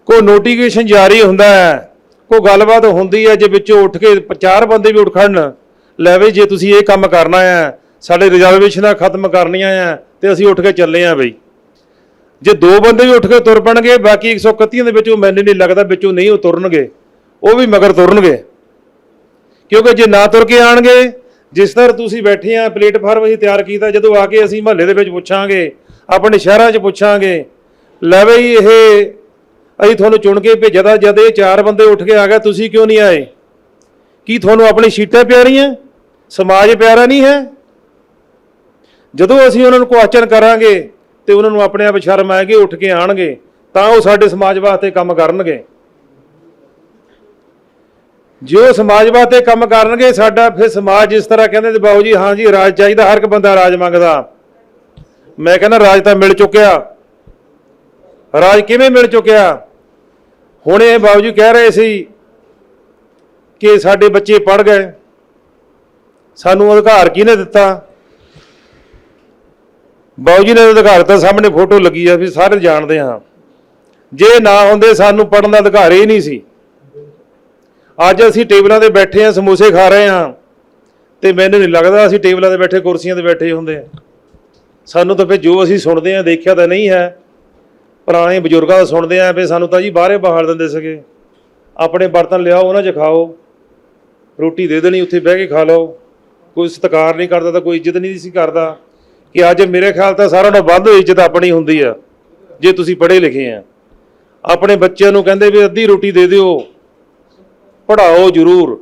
Speaker 4: ਕੋਈ ਨੋਟੀਫਿਕੇਸ਼ਨ ਜਾਰੀ ਹੁੰਦਾ ਹੈ, ਕੋਈ ਗੱਲਬਾਤ ਹੁੰਦੀ ਹੈ, ਜੇ ਵਿੱਚੋਂ ਉੱਠ ਕੇ ਚਾਰ ਬੰਦੇ ਵੀ ਉੱਠ ਖੜਨ, ਲੈ ਵੀ ਜੇ ਤੁਸੀਂ ਇਹ ਕੰਮ ਕਰਨਾ ਹੈ, ਸਾਡੇ ਰਿਜ਼ਰਵੇਸ਼ਨਾਂ ਖਤਮ ਕਰਨੀਆਂ ਆ ਤੇ ਅਸੀਂ ਉੱਠ ਕੇ ਚੱਲੇ ਆ ਬਈ। ਜੇ ਦੋ ਬੰਦੇ ਵੀ ਉੱਠ ਕੇ ਤੁਰ ਪਣਗੇ, ਬਾਕੀ 131 ਦੇ ਵਿੱਚੋਂ ਮੈਨੂੰ ਨਹੀਂ ਲੱਗਦਾ ਵਿੱਚੋਂ ਨਹੀਂ ਉਹ ਤੁਰਨਗੇ, ਉਹ ਵੀ ਮਗਰ ਤੁਰਨਗੇ। ਕਿਉਂਕਿ ਜੇ ਨਾ ਤੁਰ ਕੇ ਆਣਗੇ, ਜਿਸ ਤਰ੍ਹਾਂ ਤੁਸੀਂ ਬੈਠੇ ਆ, ਪਲੇਟਫਾਰਮ ਅਸੀਂ ਤਿਆਰ ਕੀਤਾ, ਜਦੋਂ ਆ ਕੇ ਅਸੀਂ ਮਹੱਲੇ ਦੇ ਵਿੱਚ ਪੁੱਛਾਂਗੇ, ਆਪਣੇ ਸ਼ਹਿਰਾਂ 'ਚ ਪੁੱਛਾਂਗੇ, ਲੈ ਬਈ ਇਹ ਅਸੀਂ ਤੁਹਾਨੂੰ ਚੁਣ ਕੇ ਭੇਜਿਆ ਤਾਂ ਜਦ ਇਹ ਚਾਰ ਬੰਦੇ ਉੱਠ ਕੇ ਆ ਗਏ, ਤੁਸੀਂ ਕਿਉਂ ਨਹੀਂ ਆਏ? ਕੀ ਤੁਹਾਨੂੰ ਆਪਣੀ ਸੀਟਾਂ ਪਿਆਰੀਆਂ? ਸਮਾਜ ਪਿਆਰਾ ਨਹੀਂ ਹੈ? ਜਦੋਂ ਅਸੀਂ ਉਹਨਾਂ ਨੂੰ ਕੁਐਸਚਨ ਕਰਾਂਗੇ ਤੇ ਉਹਨਾਂ ਨੂੰ ਆਪਣੇ ਆਪ ਸ਼ਰਮ ਆਏਗੀ, ਉੱਠ ਕੇ ਆਣਗੇ, ਤਾਂ ਉਹ ਸਾਡੇ ਸਮਾਜ ਵਾਸਤੇ ਕੰਮ ਕਰਨਗੇ। ਜੇ ਉਹ ਸਮਾਜ 'ਤੇ ਕੰਮ ਕਰਨਗੇ, ਸਾਡਾ ਫਿਰ ਸਮਾਜ ਜਿਸ ਤਰ੍ਹਾਂ ਕਹਿੰਦੇ ਤੇ ਬਾਬੂ ਜੀ, ਹਾਂ ਜੀ, ਰਾਜ ਚਾਹੀਦਾ, ਹਰ ਇੱਕ ਬੰਦਾ ਰਾਜ ਮੰਗਦਾ। ਮੈਂ ਕਹਿੰਦਾ, ਰਾਜ ਤਾਂ ਮਿਲ ਚੁੱਕਿਆ। ਰਾਜ ਕਿਵੇਂ ਮਿਲ ਚੁੱਕਿਆ? ਹੁਣ ਇਹ ਬਾਬੂ ਜੀ ਕਹਿ ਰਹੇ ਸੀ ਕਿ ਸਾਡੇ ਬੱਚੇ ਪੜ ਗਏ। ਸਾਨੂੰ ਅਧਿਕਾਰ ਕਿਹਨੇ ਦਿੱਤਾ? ਬਾਬੂ ਜੀ ਨੇ ਅਧਿਕਾਰ ਤਾਂ ਸਾਹਮਣੇ ਫੋਟੋ ਲੱਗੀ ਆ ਵੀ ਸਾਰੇ ਜਾਣਦੇ ਹਾਂ। ਜੇ ਨਾ ਹੁੰਦੇ, ਸਾਨੂੰ ਪੜਨ ਦਾ ਅਧਿਕਾਰ ਹੀ ਨਹੀਂ ਸੀ। ਅੱਜ ਅਸੀਂ ਟੇਬਲਾਂ ਤੇ ਬੈਠੇ ਆ ਸਮੋਸੇ ਖਾ ਰਹੇ ਆ ਤੇ ਮੈਨੂੰ ਨਹੀਂ ਲੱਗਦਾ ਅਸੀਂ ਟੇਬਲਾਂ ਤੇ ਬੈਠੇ, ਕੁਰਸੀਆਂ ਤੇ ਬੈਠੇ ਹੁੰਦੇ ਆ ਸਾਨੂੰ ਤਾਂ ਫਿਰ ਜੋ ਅਸੀਂ ਸੁਣਦੇ ਆ ਦੇਖਿਆ ਤਾਂ ਨਹੀਂ ਹੈ। ਪੁਰਾਣੇ ਬਜ਼ੁਰਗਾਂ ਦਾ ਸੁਣਦੇ ਆ ਵੀ ਸਾਨੂੰ ਤਾਂ ਜੀ ਬਾਹਰੇ ਬਹਾਲ ਦਿੰਦੇ ਸੀਗੇ। ਆਪਣੇ ਬਰਤਨ ਲਿਆਓ, ਉਹਨਾਂ 'ਚ ਖਾਓ। ਰੋਟੀ ਦੇ ਦੇਣੀ, ਉੱਥੇ ਬਹਿ ਕੇ ਖਾ ਲਓ। ਕੋਈ ਸਤਿਕਾਰ ਨਹੀਂ ਕਰਦਾ ਤਾਂ ਕੋਈ ਇੱਜ਼ਤ ਨਹੀਂ ਸੀ ਕਰਦਾ। ਕਿ ਅੱਜ ਮੇਰੇ ਖਿਆਲ ਤਾਂ ਸਾਰਿਆਂ ਨਾਲੋਂ ਵੱਧ ਇੱਜ਼ਤ ਆਪਣੀ ਹੁੰਦੀ ਆ, ਜੇ ਤੁਸੀਂ ਪੜ੍ਹੇ ਲਿਖੇ ਆ। ਆਪਣੇ ਬੱਚਿਆਂ ਨੂੰ ਕਹਿੰਦੇ ਵੀ ਅੱਧੀ ਰੋਟੀ ਦੇ ਦਿਓ। ਪੜਾਓ ਜ਼ਰੂਰ।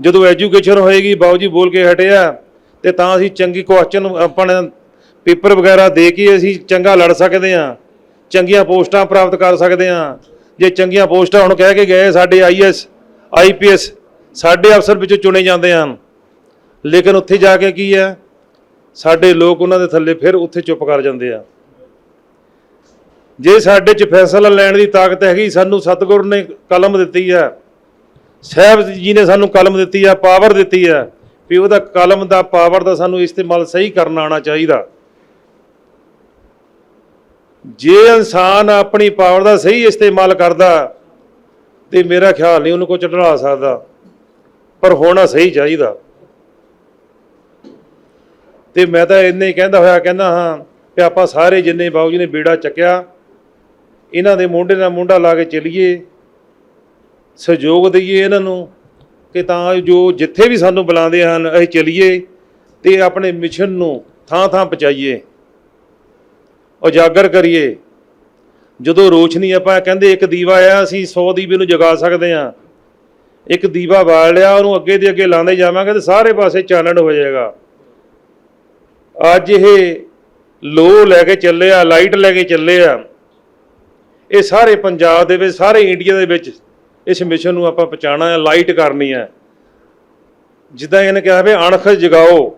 Speaker 4: ਜਦੋਂ ਐਜੂਕੇਸ਼ਨ ਹੋਏਗੀ, ਬਾਊ ਜੀ ਬੋਲ ਕੇ ਹਟਿਆ, ਤੇ ਤਾਂ ਅਸੀਂ ਚੰਗੀ ਕੁਐਸਚਨ ਆਪਣੇ ਪੇਪਰ ਵਗੈਰਾ ਦੇ ਕੇ ਅਸੀਂ ਚੰਗਾ ਲੜ ਸਕਦੇ ਹਾਂ, ਚੰਗੀਆਂ ਪੋਸਟਾਂ ਪ੍ਰਾਪਤ ਕਰ ਸਕਦੇ ਹਾਂ। ਜੇ ਚੰਗੀਆਂ ਪੋਸਟਾਂ ਹੁਣ ਕਹਿ ਕੇ ਗਏ ਸਾਡੇ ਆਈਐਸ ਆਈਪੀਐਸ ਸਾਡੇ ਅਫਸਰ ਵਿੱਚੋਂ ਚੁਣੇ ਜਾਂਦੇ ਹਨ। ਲੇਕਿਨ ਉੱਥੇ ਜਾ ਕੇ ਕੀ ਹੈ? ਸਾਡੇ ਲੋਕ ਉਹਨਾਂ ਦੇ ਥੱਲੇ ਫਿਰ ਉੱਥੇ ਚੁੱਪ ਕਰ ਜਾਂਦੇ ਆ। ਜੇ ਸਾਡੇ 'ਚ ਫੈਸਲਾ ਲੈਣ ਦੀ ਤਾਕਤ ਹੈਗੀ, ਸਾਨੂੰ ਸਤਿਗੁਰ ਨੇ ਕਲਮ ਦਿੱਤੀ ਹੈ ਸਾਹਿਬ ਜੀ ਨੇ ਸਾਨੂੰ ਕਲਮ ਦਿੱਤੀ ਆ, ਪਾਵਰ ਦਿੱਤੀ ਆ, ਵੀ ਉਹਦਾ ਕਲਮ ਦਾ, ਪਾਵਰ ਦਾ ਸਾਨੂੰ ਇਸਤੇਮਾਲ ਸਹੀ ਕਰਨਾ ਆਉਣਾ ਚਾਹੀਦਾ। ਜੇ ਇਨਸਾਨ ਆਪਣੀ ਪਾਵਰ ਦਾ ਸਹੀ ਇਸਤੇਮਾਲ ਕਰਦਾ, ਤੇ ਮੇਰਾ ਖਿਆਲ ਨਹੀਂ ਉਹਨੂੰ ਕੋਈ ਚੜ੍ਹਾ ਸਕਦਾ, ਪਰ ਹੋਣਾ ਸਹੀ ਚਾਹੀਦਾ। ਤੇ ਮੈਂ ਤਾਂ ਇੰਨੇ ਹੀ ਕਹਿੰਦਾ ਹੋਇਆ, ਕਹਿੰਦਾ ਹਾਂ ਕਿ ਆਪਾਂ ਸਾਰੇ ਜਿੰਨੇ ਬਾਬੂ ਜੀ ਨੇ ਬੇੜਾ ਚੱਕਿਆ, ਇਹਨਾਂ ਦੇ ਮੋਢੇ ਨਾਲ ਮੋਢਾ ਲਾ ਕੇ ਚੱਲੀਏ ਸਹਿਯੋਗ ਦਈਏ ਇਹਨਾਂ ਨੂੰ ਕਿ ਤਾਂ ਜੋ ਜਿੱਥੇ ਵੀ ਸਾਨੂੰ ਬੁਲਾਉਂਦੇ ਹਨ, ਅਸੀਂ ਚਲੀਏ ਤੇ ਆਪਣੇ ਮਿਸ਼ਨ ਨੂੰ ਥਾਂ ਥਾਂ ਪਹੁੰਚਾਈਏ। ਉਜਾਗਰ ਕਰੀਏ। ਜਦੋਂ ਰੋਸ਼ਨੀ ਆਪਾਂ ਕਹਿੰਦੇ ਇੱਕ ਦੀਵਾ ਆ ਅਸੀਂ 100 ਦੀਵੇ ਨੂੰ ਜਗਾ ਸਕਦੇ ਹਾਂ। ਇੱਕ ਦੀਵਾ ਬਾਲ ਲਿਆ, ਉਹਨੂੰ ਅੱਗੇ ਦੇ ਅੱਗੇ ਲਾਉਂਦੇ ਜਾਵਾਂਗੇ ਤੇ ਸਾਰੇ ਪਾਸੇ ਚਾਨਣ ਹੋ ਜਾਏਗਾ। ਅੱਜ ਇਹ ਲੋ ਲੈ ਕੇ ਚੱਲੇ ਆ, ਲਾਈਟ ਲੈ ਕੇ ਚੱਲੇ ਆ। ਇਹ ਸਾਰੇ ਪੰਜਾਬ ਦੇ ਵਿੱਚ, ਸਾਰੇ ਇੰਡੀਆ ਦੇ ਵਿੱਚ ਇਸ ਮਿਸ਼ਨ ਨੂੰ ਆਪਾਂ ਪਹੁੰਚਾਉਣਾ ਹੈ ਲਾਈਟ ਕਰਨੀ ਹੈ। ਜਿੱਦਾਂ ਇਹਨੇ ਕਿਹਾ ਵੀ ਅਣਖ ਜਗਾਓ,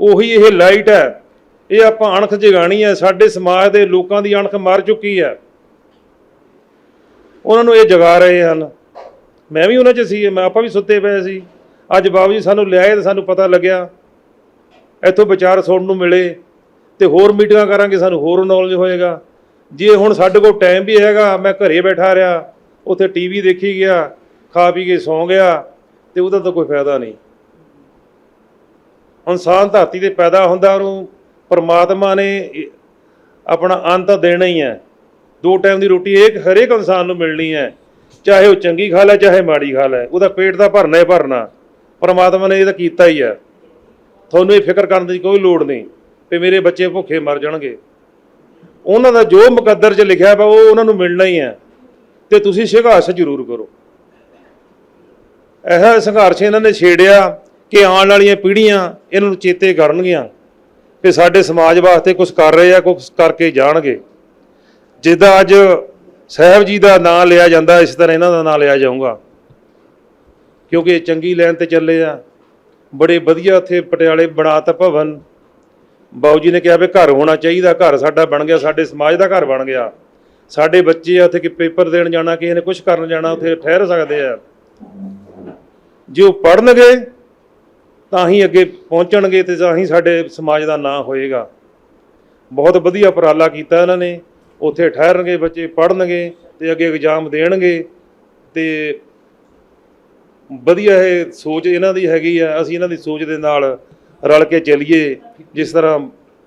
Speaker 4: ਉਹੀ ਇਹ ਲਾਈਟ ਹੈ। ਇਹ ਆਪਾਂ ਅਣਖ ਜਗਾਣੀ ਹੈ, ਸਾਡੇ ਸਮਾਜ ਦੇ ਲੋਕਾਂ ਦੀ ਅਣਖ ਮਰ ਚੁੱਕੀ ਹੈ। ਉਹਨਾਂ ਨੂੰ ਇਹ ਜਗਾ ਰਹੇ ਹਨ। ਮੈਂ ਵੀ ਉਹਨਾਂ 'ਚ ਸੀ, ਮੈਂ ਆਪਾਂ ਵੀ ਸੁੱਤੇ ਪਏ ਸੀ। ਅੱਜ ਬਾਬੂ ਜੀ ਸਾਨੂੰ ਲਿਆਏ ਤੇ ਸਾਨੂੰ ਪਤਾ ਲੱਗਿਆ। ਇੱਥੋਂ ਵਿਚਾਰ ਸੁਣਨ ਨੂੰ ਮਿਲੇ ਤੇ ਹੋਰ ਮੀਟਿੰਗਾਂ ਕਰਾਂਗੇ, ਸਾਨੂੰ ਹੋਰ ਨੌਲੇਜ ਹੋਏਗਾ। ਜੇ ਹੁਣ ਸਾਡੇ ਕੋਲ ਟਾਈਮ ਵੀ ਹੈਗਾ, ਮੈਂ ਘਰੇ ਬੈਠਾ ਰਿਹਾ। ਉੱਥੇ ਟੀਵੀ ਦੇਖੀ ਗਿਆ, ਖਾ ਪੀ ਕੇ ਸੌਂ ਗਿਆ ਤੇ ਉਹਦਾ ਤਾਂ ਕੋਈ ਫਾਇਦਾ ਨਹੀਂ। ਇਨਸਾਨ ਧਰਤੀ ਤੇ ਪੈਦਾ ਹੁੰਦਾ ਉਹਨੂੰ ਪਰਮਾਤਮਾ ਨੇ ਇਹ ਆਪਣਾ ਅੰਤ ਦੇਣਾ ਹੀ ਹੈ। ਦੋ ਟਾਈਮ ਦੀ ਰੋਟੀ ਇੱਕ ਹਰੇਕ ਇਨਸਾਨ ਨੂੰ ਮਿਲਣੀ ਹੈ, ਚਾਹੇ ਉਹ ਚੰਗੀ ਖਾ ਲੈ, ਚਾਹੇ ਮਾੜੀ ਖਾ ਲੈ, ਉਹਦਾ ਪੇਟ ਤਾਂ ਭਰਨਾ ਹੀ ਭਰਨਾ, ਪਰਮਾਤਮਾ ਨੇ ਇਹ ਤਾਂ ਕੀਤਾ ਹੀ ਹੈ। ਤੁਹਾਨੂੰ ਇਹ ਫਿਕਰ ਕਰਨ ਦੀ ਕੋਈ ਲੋੜ ਨਹੀਂ ਵੀ ਮੇਰੇ ਬੱਚੇ ਭੁੱਖੇ ਮਰ ਜਾਣਗੇ। ਉਹਨਾਂ ਦਾ ਜੋ ਮੁਕੱਦਰ 'ਚ ਲਿਖਿਆ ਵਾ, ਉਹ ਉਹਨਾਂ ਨੂੰ ਮਿਲਣਾ ਹੀ ਹੈ। ਤੇ ਤੁਸੀਂ ਸੰਘਰਸ਼ ਜ਼ਰੂਰ ਕਰੋ। ਇਹ ਸੰਘਰਸ਼ ਇਹਨਾਂ ਨੇ ਛੇੜਿਆ ਕਿ ਆਉਣ ਵਾਲੀਆਂ ਪੀੜ੍ਹੀਆਂ ਇਹਨਾਂ ਨੂੰ ਚੇਤੇ ਕਰਨਗੀਆਂ ਕਿ ਸਾਡੇ ਸਮਾਜ ਵਾਸਤੇ ਕੁਝ ਕਰ ਰਹੇ ਆ ਕੁਝ ਕਰਕੇ ਜਾਣਗੇ। ਜਿੱਦਾਂ ਅੱਜ ਸਾਹਿਬ ਜੀ ਦਾ ਨਾਮ ਲਿਆ ਜਾਂਦਾ, ਇਸ ਤਰ੍ਹਾਂ ਇਹਨਾਂ ਦਾ ਨਾਮ ਲਿਆ ਜਾਊਗਾ। ਕਿਉਂਕਿ ਇਹ ਚੰਗੀ ਲਾਈਨ ਤੇ ਚੱਲੇ ਆ। ਬੜੇ ਵਧੀਆ ਉੱਥੇ ਪਟਿਆਲੇ ਬਣਾਤਾ ਭਵਨ। ਬਾਊ ਜੀ ਨੇ ਕਿਹਾ ਵੀ ਘਰ ਹੋਣਾ ਚਾਹੀਦਾ, ਘਰ ਸਾਡਾ ਬਣ ਗਿਆ, ਸਾਡੇ ਸਮਾਜ ਦਾ ਘਰ ਬਣ ਗਿਆ। ਸਾਡੇ ਬੱਚੇ ਆ, ਉੱਥੇ ਕਿ ਪੇਪਰ ਦੇਣ ਜਾਣਾ, ਕਿਸੇ ਨੇ ਕੁਝ ਕਰਨ ਜਾਣਾ, ਉੱਥੇ ਠਹਿਰ ਸਕਦੇ ਆ। ਜੇ ਉਹ ਪੜਨਗੇ ਤਾਂ ਹੀ ਅੱਗੇ ਪਹੁੰਚਣਗੇ ਤੇ ਤਾਂ ਹੀ ਸਾਡੇ ਸਮਾਜ ਦਾ ਨਾਂ ਹੋਏਗਾ। ਬਹੁਤ ਵਧੀਆ ਉਪਰਾਲਾ ਕੀਤਾ ਇਹਨਾਂ ਨੇ। ਉੱਥੇ ਠਹਿਰਨਗੇ, ਬੱਚੇ ਪੜਨਗੇ ਤੇ ਅੱਗੇ ਐਗਜ਼ਾਮ ਦੇਣਗੇ ਤੇ ਵਧੀਆ ਇਹ ਸੋਚ ਇਹਨਾਂ ਦੀ ਹੈਗੀ ਆ। ਅਸੀਂ ਇਹਨਾਂ ਦੀ ਸੋਚ ਦੇ ਨਾਲ ਰਲ ਕੇ ਚੱਲੀਏ, ਜਿਸ ਤਰ੍ਹਾਂ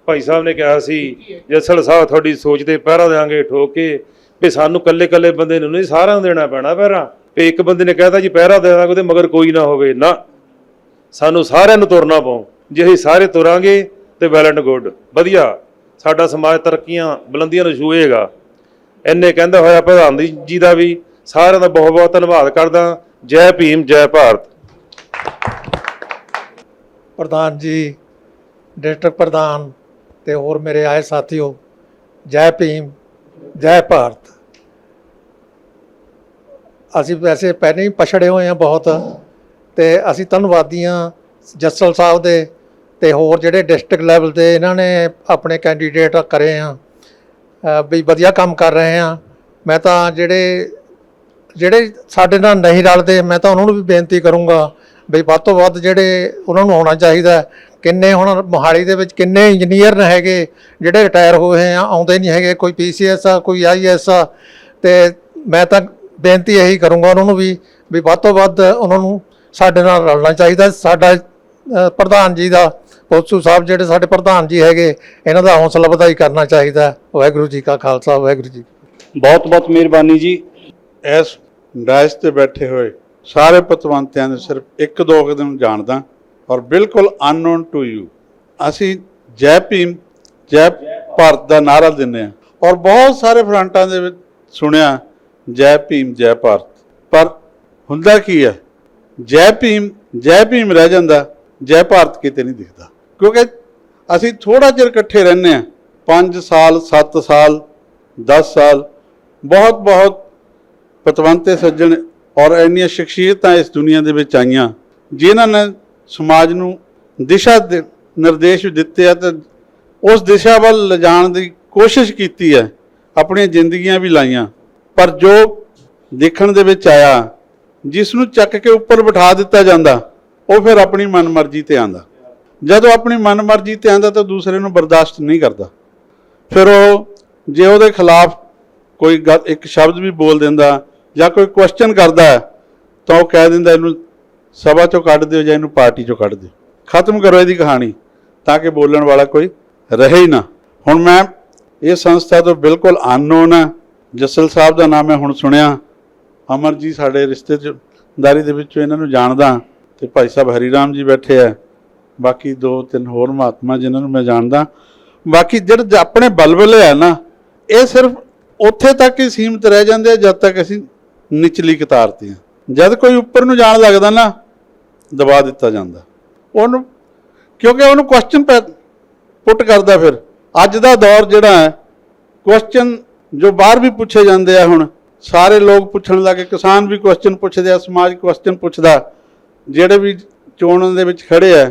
Speaker 4: ਭਾਈ ਸਾਹਿਬ ਨੇ ਕਿਹਾ ਸੀ ਜੱਸਲ ਸਾਹਿਬ ਤੁਹਾਡੀ ਸੋਚ ਤੇ ਪਹਿਰਾ ਦੇਾਂਗੇ ਠੋਕ ਕੇ, ਵੀ ਸਾਨੂੰ ਕੱਲੇ ਕੱਲੇ ਬੰਦੇ ਨੂੰ ਨਹੀਂ ਸਾਰਿਆਂ ਨੂੰ ਦੇਣਾ ਪੈਣਾ ਪਹਿਰਾ। ਵੀ ਇੱਕ ਬੰਦੇ ਨੇ ਕਹਿਤਾ ਜੀ ਪਹਿਰਾ ਦੇ ਦਾਂਗੇ ਉਹਦੇ ਮਗਰ ਕੋਈ ਨਾ ਹੋਵੇ, ਨਾ। ਸਾਨੂੰ ਸਾਰਿਆਂ ਨੂੰ ਤੁਰਨਾ ਪਊ ਜੇ ਅਸੀਂ ਸਾਰੇ ਤੁਰਾਂਗੇ, ਤੇ ਵੈਲ ਐਂਡ ਗੁੱਡ ਵਧੀਆ। ਸਾਡਾ ਸਮਾਜ ਤਰੱਕੀਆਂ, ਬੁਲੰਦੀਆਂ ਨੂੰ ਛੂਹੇਗਾ ਇੰਨੇ ਕਹਿੰਦਾ ਹੋਇਆ ਪ੍ਰਧਾਨ ਜੀ- ਦਾ ਵੀ। ਸਾਰਿਆਂ ਦਾ ਬਹੁਤ ਬਹੁਤ ਧੰਨਵਾਦ ਕਰਦਾ। ਜੈ ਭੀਮ, ਜੈ ਭਾਰਤ।
Speaker 5: ਪ੍ਰਧਾਨ ਜੀ, ਡਿਸਟ੍ਰਿਕਟ ਪ੍ਰਧਾਨ ਤੇ ਹੋਰ ਮੇਰੇ ਆਏ ਸਾਥੀਓ, ਜੈ ਭੀਮ, ਜੈ ਭਾਰਤ। ਅਸੀਂ ਵੈਸੇ ਪਹਿਲਾਂ ਹੀ ਪਛੜੇ ਹੋਏ ਹਾਂ ਬਹੁਤ, ਤੇ ਅਸੀਂ ਧੰਨਵਾਦੀ ਹਾਂ ਜੱਸਲ ਸਾਹਿਬ ਦੇ ਤੇ ਹੋਰ ਜਿਹੜੇ ਡਿਸਟ੍ਰਿਕਟ ਲੈਵਲ ਤੇ ਇਹਨਾਂ ਨੇ ਆਪਣੇ ਕੈਂਡੀਡੇਟ ਕਰੇ ਆ ਵੀ ਵਧੀਆ ਕੰਮ ਕਰ ਰਹੇ ਆ ਮੈਂ ਤਾਂ ਜਿਹੜੇ ਜਿਹੜੇ ਸਾਡੇ ਨਾਲ ਨਹੀਂ ਰਲਦੇ, ਮੈਂ ਤਾਂ ਉਹਨਾਂ ਨੂੰ ਵੀ ਬੇਨਤੀ ਕਰੂੰਗਾ ਵੀ ਵੱਧ ਤੋਂ ਵੱਧ ਜਿਹੜੇ ਉਹਨਾਂ ਨੂੰ ਆਉਣਾ ਚਾਹੀਦਾ ਕਿੰਨੇ ਹੁਣ ਮੋਹਾਲੀ ਦੇ ਵਿੱਚ ਕਿੰਨੇ ਇੰਜੀਨੀਅਰ ਹੈਗੇ, ਜਿਹੜੇ ਰਿਟਾਇਰ ਹੋਏ ਆ, ਆਉਂਦੇ ਨਹੀਂ ਹੈਗੇ, ਕੋਈ ਪੀਸੀਐਸ ਆ, ਕੋਈ ਆਈਐਸ ਆ, ਤੇ ਮੈਂ ਤਾਂ ਬੇਨਤੀ ਇਹੀ ਕਰੂੰਗਾ ਉਹਨਾਂ ਨੂੰ ਵੀ ਵੀ ਵੱਧ ਤੋਂ ਵੱਧ ਉਹਨਾਂ ਨੂੰ ਸਾਡੇ ਨਾਲ ਰਲਣਾ ਚਾਹੀਦਾ। ਸਾਡਾ ਪ੍ਰਧਾਨ ਜੀ ਦਾ ਪੋਸੂ ਸਾਹਿਬ ਜਿਹੜੇ ਸਾਡੇ ਪ੍ਰਧਾਨ ਜੀ ਹੈਗੇ, ਇਹਨਾਂ ਦਾ ਹੌਸਲਾ ਵਧਾਈ ਕਰਨਾ ਚਾਹੀਦਾ। ਵਾਹਿਗੁਰੂ ਜੀ ਕਾ ਖਾਲਸਾ, ਵਾਹਿਗੁਰੂ ਜੀ
Speaker 6: ਬਹੁਤ ਬਹੁਤ ਮਿਹਰਬਾਨੀ ਜੀ।
Speaker 7: ਇਸ ਡਾਇਸ ਤੇ ਬੈਠੇ ਹੋਏ ਸਾਰੇ ਪਤਵੰਤਿਆਂ ਦੇ ਸਿਰਫ ਇੱਕ ਦੋ ਕੁ ਦਿਨ ਜਾਣਦਾ। ਔਰ ਬਿਲਕੁਲ ਅਨਨੋਨ ਟੂ ਯੂ ਅਸੀਂ ਜੈ ਭੀਮ, ਜੈ ਭਾਰਤ ਦਾ ਨਾਰਾ ਦਿੰਦੇ ਆ ਔਰ ਬਹੁਤ ਸਾਰੇ ਫਰੰਟਾਂ ਦੇ ਵਿੱਚ ਸੁਣਿਆ, ਜੈ ਭੀਮ, ਜੈ ਭਾਰਤ। ਪਰ ਹੁੰਦਾ ਕੀ ਹੈ? ਜੈ ਭੀਮ ਜੈ ਭੀਮ ਰਹਿ ਜਾਂਦਾ, ਜੈ ਭਾਰਤ ਕਿਤੇ ਨਹੀਂ ਦਿਖਦਾ। ਕਿਉਂਕਿ ਅਸੀਂ ਥੋੜਾ ਚਿਰ ਇਕੱਠੇ ਰਹਿੰਦੇ ਆ 5 ਸਾਲ 7 ਸਾਲ 10 ਸਾਲ, ਬਹੁਤ ਬਹੁਤ ਪਤਵੰਤੇ ਸੱਜਣ ਔਰ ਇੰਨੀਆਂ ਸ਼ਖਸੀਅਤਾਂ ਇਸ ਦੁਨੀਆ ਦੇ ਵਿੱਚ ਆਈਆਂ, ਜਿਨ੍ਹਾਂ ਨੇ ਸਮਾਜ ਨੂੰ ਦਿਸ਼ਾ ਦੇ- ਨਿਰਦੇਸ਼ ਦਿੱਤੇ ਆ ਤੇ ਉਸ ਦਿਸ਼ਾ ਵੱਲ ਲਿਜਾਣ ਦੀ ਕੋਸ਼ਿਸ਼ ਕੀਤੀ ਹੈ। ਆਪਣੀਆਂ ਜ਼ਿੰਦਗੀਆਂ ਵੀ ਲਾਈਆਂ। ਪਰ ਜੋ ਦੇਖਣ ਦੇ ਵਿੱਚ ਆਇਆ, ਜਿਸ ਨੂੰ ਚੱਕ ਕੇ ਉੱਪਰ ਬਿਠਾ ਦਿੱਤਾ ਜਾਂਦਾ, ਉਹ ਫਿਰ ਆਪਣੀ ਮਨਮਰਜ਼ੀ ਤੇ ਆਂਦਾ। ਜਦੋਂ ਆਪਣੀ ਮਨਮਰਜ਼ੀ ਤੇ ਆਂਦਾ ਤਾਂ ਦੂਸਰੇ ਨੂੰ ਬਰਦਾਸ਼ਤ ਨਹੀਂ ਕਰਦਾ। ਫਿਰ ਉਹ ਜੇ ਉਹਦੇ ਖਿਲਾਫ ਕੋਈ ਗੱਲ- ਇੱਕ ਸ਼ਬਦ ਵੀ ਬੋਲ ਦਿੰਦਾ ਜਾਂ ਕੋਈ ਕੁਐਸਚਨ ਕਰਦਾ, ਤਾਂ ਉਹ ਕਹਿ ਦਿੰਦਾ, ਇਹਨੂੰ ਸਭਾ ਚੋਂ ਕੱਢ ਦਿਓ ਜਾਂ ਇਹਨੂੰ ਪਾਰਟੀ ਚੋਂ ਕੱਢ ਦਿਓ। ਖਤਮ ਕਰੋ ਇਹਦੀ ਕਹਾਣੀ ਤਾਂ ਕਿ ਬੋਲਣ ਵਾਲਾ ਕੋਈ ਰਹੇ ਹੀ ਨਾ। ਹੁਣ ਮੈਂ ਇਹ ਸੰਸਥਾ ਤੋਂ ਬਿਲਕੁਲ ਅਨਨੋਨ ਹੈ ਜਸਲ ਸਾਹਿਬ ਦਾ ਨਾਮ ਮੈਂ ਹੁਣ ਸੁਣਿਆ। ਅਮਰ ਜੀ ਸਾਡੇ ਰਿਸ਼ਤੇਦਾਰੀ ਦੇ ਵਿੱਚੋਂ ਇਹਨਾਂ ਨੂੰ ਜਾਣਦਾ। ਤੇ ਭਾਈ ਸਾਹਿਬ ਹਰੀ ਰਾਮ ਜੀ ਬੈਠੇ ਆ। ਬਾਕੀ ਦੋ ਤਿੰਨ ਹੋਰ ਮਹਾਤਮਾ ਜਿਨ੍ਹਾਂ ਨੂੰ ਮੈਂ ਜਾਣਦਾ। ਬਾਕੀ ਜਿਹੜੇ ਆਪਣੇ ਬਲਬਲੇ ਆ ਨਾ, ਇਹ ਸਿਰਫ ਉੱਥੇ ਤੱਕ ਹੀ ਸੀਮਿਤ ਰਹਿ ਜਾਂਦੇ ਆ ਜਦ ਤੱਕ ਅਸੀਂ ਨਿਚਲੀ ਕਤਾਰ ਤੇ ਆ। ਜਦ ਕੋਈ ਉੱਪਰ ਨੂੰ ਜਾਣ ਲੱਗਦਾ ਨਾ ਦਬਾ ਦਿੱਤਾ ਜਾਂਦਾ। ਉਹਨੂੰ ਕਿਉਂਕਿ ਉਹਨੂੰ ਕੁਐਸਚਨ ਪੁੱਟ ਕਰਦਾ ਫਿਰ। ਅੱਜ ਦਾ ਦੌਰ ਜਿਹੜਾ ਹੈ ਕੁਐਸਚਨ ਜੋ ਬਾਹਰ ਵੀ ਪੁੱਛੇ ਜਾਂਦੇ ਆ ਹੁਣ, ਸਾਰੇ ਲੋਕ ਪੁੱਛਣ ਲੱਗੇ ਕਿਸਾਨ ਵੀ ਕੁਐਸਚਨ ਪੁੱਛਦੇ ਆ, ਸਮਾਜ ਕੁਐਸਚਨ ਪੁੱਛਦਾ। ਜਿਹੜੇ ਵੀ ਚੋਣਾਂ ਦੇ ਵਿੱਚ ਖੜੇ ਆ,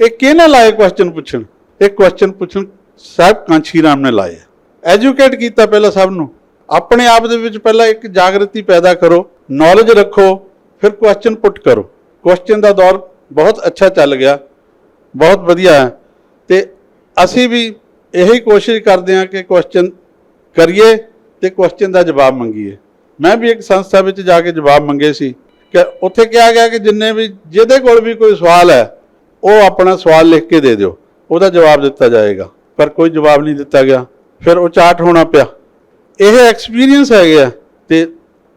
Speaker 7: ਇਹ ਕਿਹਨੇ ਲਾਏ ਕੁਐਸਚਨ ਪੁੱਛਣ? ਇਹ ਕੁਐਸਚਨ ਪੁੱਛਣ ਸਾਹਿਬ ਕਾਂਛੀ ਰਾਮ ਨੇ ਲਾਏ ਐਜੂਕੇਟ ਕੀਤਾ ਪਹਿਲਾਂ ਸਭ ਨੂੰ। ਆਪਣੇ ਆਪ ਦੇ ਵਿੱਚ ਪਹਿਲਾਂ ਇੱਕ ਜਾਗਰਤੀ ਪੈਦਾ ਕਰੋ ਨੌਲੇਜ ਰੱਖੋ, ਫਿਰ ਕੁਐਸਚਨ ਪੁੱਟ ਕਰੋ। ਕੁਐਸਚਨ ਦਾ ਦੌਰ ਬਹੁਤ ਅੱਛਾ ਚੱਲ ਗਿਆ, ਬਹੁਤ ਵਧੀਆ ਹੈ। ਤੇ ਅਸੀਂ ਵੀ ਇਹੀ ਕੋਸ਼ਿਸ਼ ਕਰਦੇ ਹਾਂ ਕਿ ਕੁਐਸਚਨ ਕਰੀਏ ਤੇ ਕੁਐਸਚਨ ਦਾ ਜਵਾਬ ਮੰਗੀਏ। ਮੈਂ ਵੀ ਇੱਕ ਸੰਸਥਾ ਵਿੱਚ ਜਾ ਕੇ ਜਵਾਬ ਮੰਗੇ ਸੀ ਕਿ ਉੱਥੇ ਕਿਹਾ ਗਿਆ ਕਿ ਜਿੰਨੇ ਵੀ, ਜਿਹਦੇ ਕੋਲ ਵੀ ਕੋਈ ਸਵਾਲ ਹੈ, ਉਹ ਆਪਣਾ ਸਵਾਲ ਲਿਖ ਕੇ ਦੇ ਦਿਓ, ਉਹਦਾ ਜਵਾਬ ਦਿੱਤਾ ਜਾਏਗਾ। ਪਰ ਕੋਈ ਜਵਾਬ ਨਹੀਂ ਦਿੱਤਾ ਗਿਆ। ਫਿਰ ਉਹ ਚਾਰਟ ਹੋਣਾ ਪਿਆ। ਇਹ ਐਕਸਪੀਰੀਅੰਸ ਹੈਗੇ ਆ। ਤੇ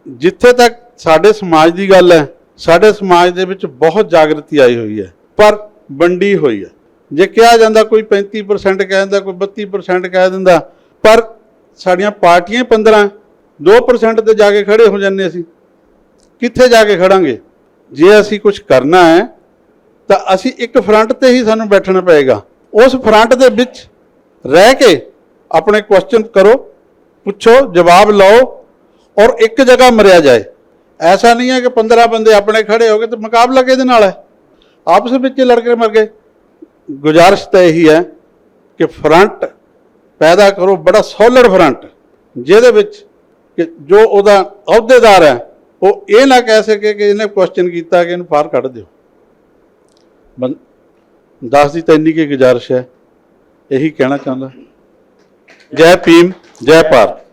Speaker 7: ਜਿੱਥੇ ਤੱਕ ਸਾਡੇ ਸਮਾਜ ਦੀ ਗੱਲ ਹੈ ਸਾਡੇ ਸਮਾਜ ਦੇ ਵਿੱਚ ਬਹੁਤ ਜਾਗਰਤੀ ਆਈ ਹੋਈ ਹੈ, ਪਰ ਵੰਡੀ ਹੋਈ ਹੈ। ਜੇ ਕਿਹਾ ਜਾਂਦਾ ਕੋਈ 35% ਕਹਿ ਦਿੰਦਾ, ਕੋਈ 32% ਕਹਿ ਦਿੰਦਾ, ਪਰ ਸਾਡੀਆਂ ਪਾਰਟੀਆਂ 15 2% ਤੇ ਜਾ ਕੇ ਖੜੇ ਹੋ ਜਾਂਦੇ ਅਸੀਂ। ਕਿੱਥੇ ਜਾ ਕੇ ਖੜਾਂਗੇ? ਜੇ ਅਸੀਂ ਕੁਝ ਕਰਨਾ ਹੈ, ਤਾਂ ਅਸੀਂ ਇੱਕ ਫਰੰਟ ਤੇ ਹੀ ਸਾਨੂੰ ਬੈਠਣਾ ਪਏਗਾ। ਉਸ ਫਰੰਟ ਦੇ ਵਿੱਚ ਰਹਿ ਕੇ ਆਪਣੇ ਕੁਐਸਚਨ ਕਰੋ, ਪੁੱਛੋ, ਜਵਾਬ ਲਓ, ਔਰ ਇੱਕ ਜਗ੍ਹਾ ਮਰਿਆ ਜਾਏ। ਐਸਾ ਨਹੀਂ ਹੈ ਕਿ 15 ਬੰਦੇ ਆਪਣੇ ਖੜੇ ਹੋ ਗਏ ਤੇ ਮੁਕਾਬਲਾ ਕਿਹਦੇ ਨਾਲ ਹੈ? ਆਪਸ ਵਿੱਚ ਹੀ ਲੜ ਕੇ ਮਰ ਗਏ। ਗੁਜ਼ਾਰਿਸ਼ ਤਾਂ ਇਹੀ ਹੈ ਕਿ ਫਰੰਟ ਪੈਦਾ ਕਰੋ, ਬੜਾ ਸੋਲਰ ਫਰੰਟ, ਜਿਹਦੇ ਵਿੱਚ ਕਿ ਜੋ ਉਹਦਾ ਅਹੁਦੇਦਾਰ ਹੈ, ਉਹ ਇਹ ਨਾ ਕਹਿ ਸਕੇ ਕਿ ਇਹਨੇ ਕੁਐਸਚਨ ਕੀਤਾ ਕਿ ਇਹਨੂੰ ਬਾਹਰ ਕੱਢ ਦਿਓ। ਬੰ ਦੱਸ ਦੀ ਤਾਂ ਇੰਨੀ ਕੀ ਗੁਜ਼ਾਰਿਸ਼ ਹੈ, ਇਹੀ ਕਹਿਣਾ ਚਾਹੁੰਦਾ। ਜੈ ਭੀਮ, ਜੈ ਭਾਰਤ।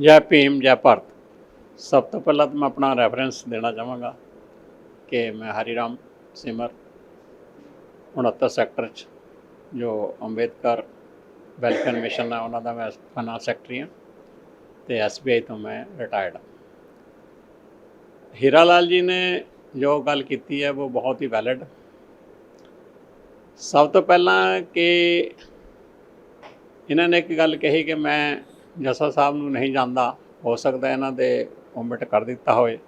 Speaker 6: ਜੈ ਭੀਮ, ਜੈ ਭਾਰਤ। ਸਭ ਤੋਂ ਪਹਿਲਾਂ ਤਾਂ ਮੈਂ ਆਪਣਾ ਰੈਫਰੈਂਸ ਦੇਣਾ ਚਾਹਾਂਗਾ ਕਿ ਮੈਂ ਹਰੀ ਰਾਮ ਸਿਮਰ 69 ਸੈਕਟਰ ਚ, ਜੋ ਅੰਬੇਦਕਰ ਵੈਲਫੇਅਰ ਮਿਸ਼ਨ ਹੈ ਉਹਨਾਂ ਦਾ ਮੈਂ ਫਾਈਨਾਂਸ ਸੈਕਟਰੀ ਹਾਂ ਤੇ ਐਸਬੀਆਈ ਤੋਂ ਮੈਂ ਰਿਟਾਇਰਡ ਹਾਂ। ਹੀਰਾ ਲਾਲ ਜੀ ਨੇ ਜੋ ਗੱਲ ਕੀਤੀ ਹੈ, ਉਹ ਬਹੁਤ ਹੀ ਵੈਲਿਡ ਸਭ ਤੋਂ ਪਹਿਲਾਂ ਕਿ ਇਹਨਾਂ ਨੇ ਇੱਕ ਗੱਲ ਕਹੀ ਕਿ ਮੈਂ ਜੱਸਾ ਸਾਹਿਬ ਨੂੰ ਨਹੀਂ ਜਾਣਦਾ, ਹੋ ਸਕਦਾ ਇਹਨਾਂ ਦੇ ਕਮੈਂਟ ਕਰ ਦਿੱਤਾ ਹੋਵੇ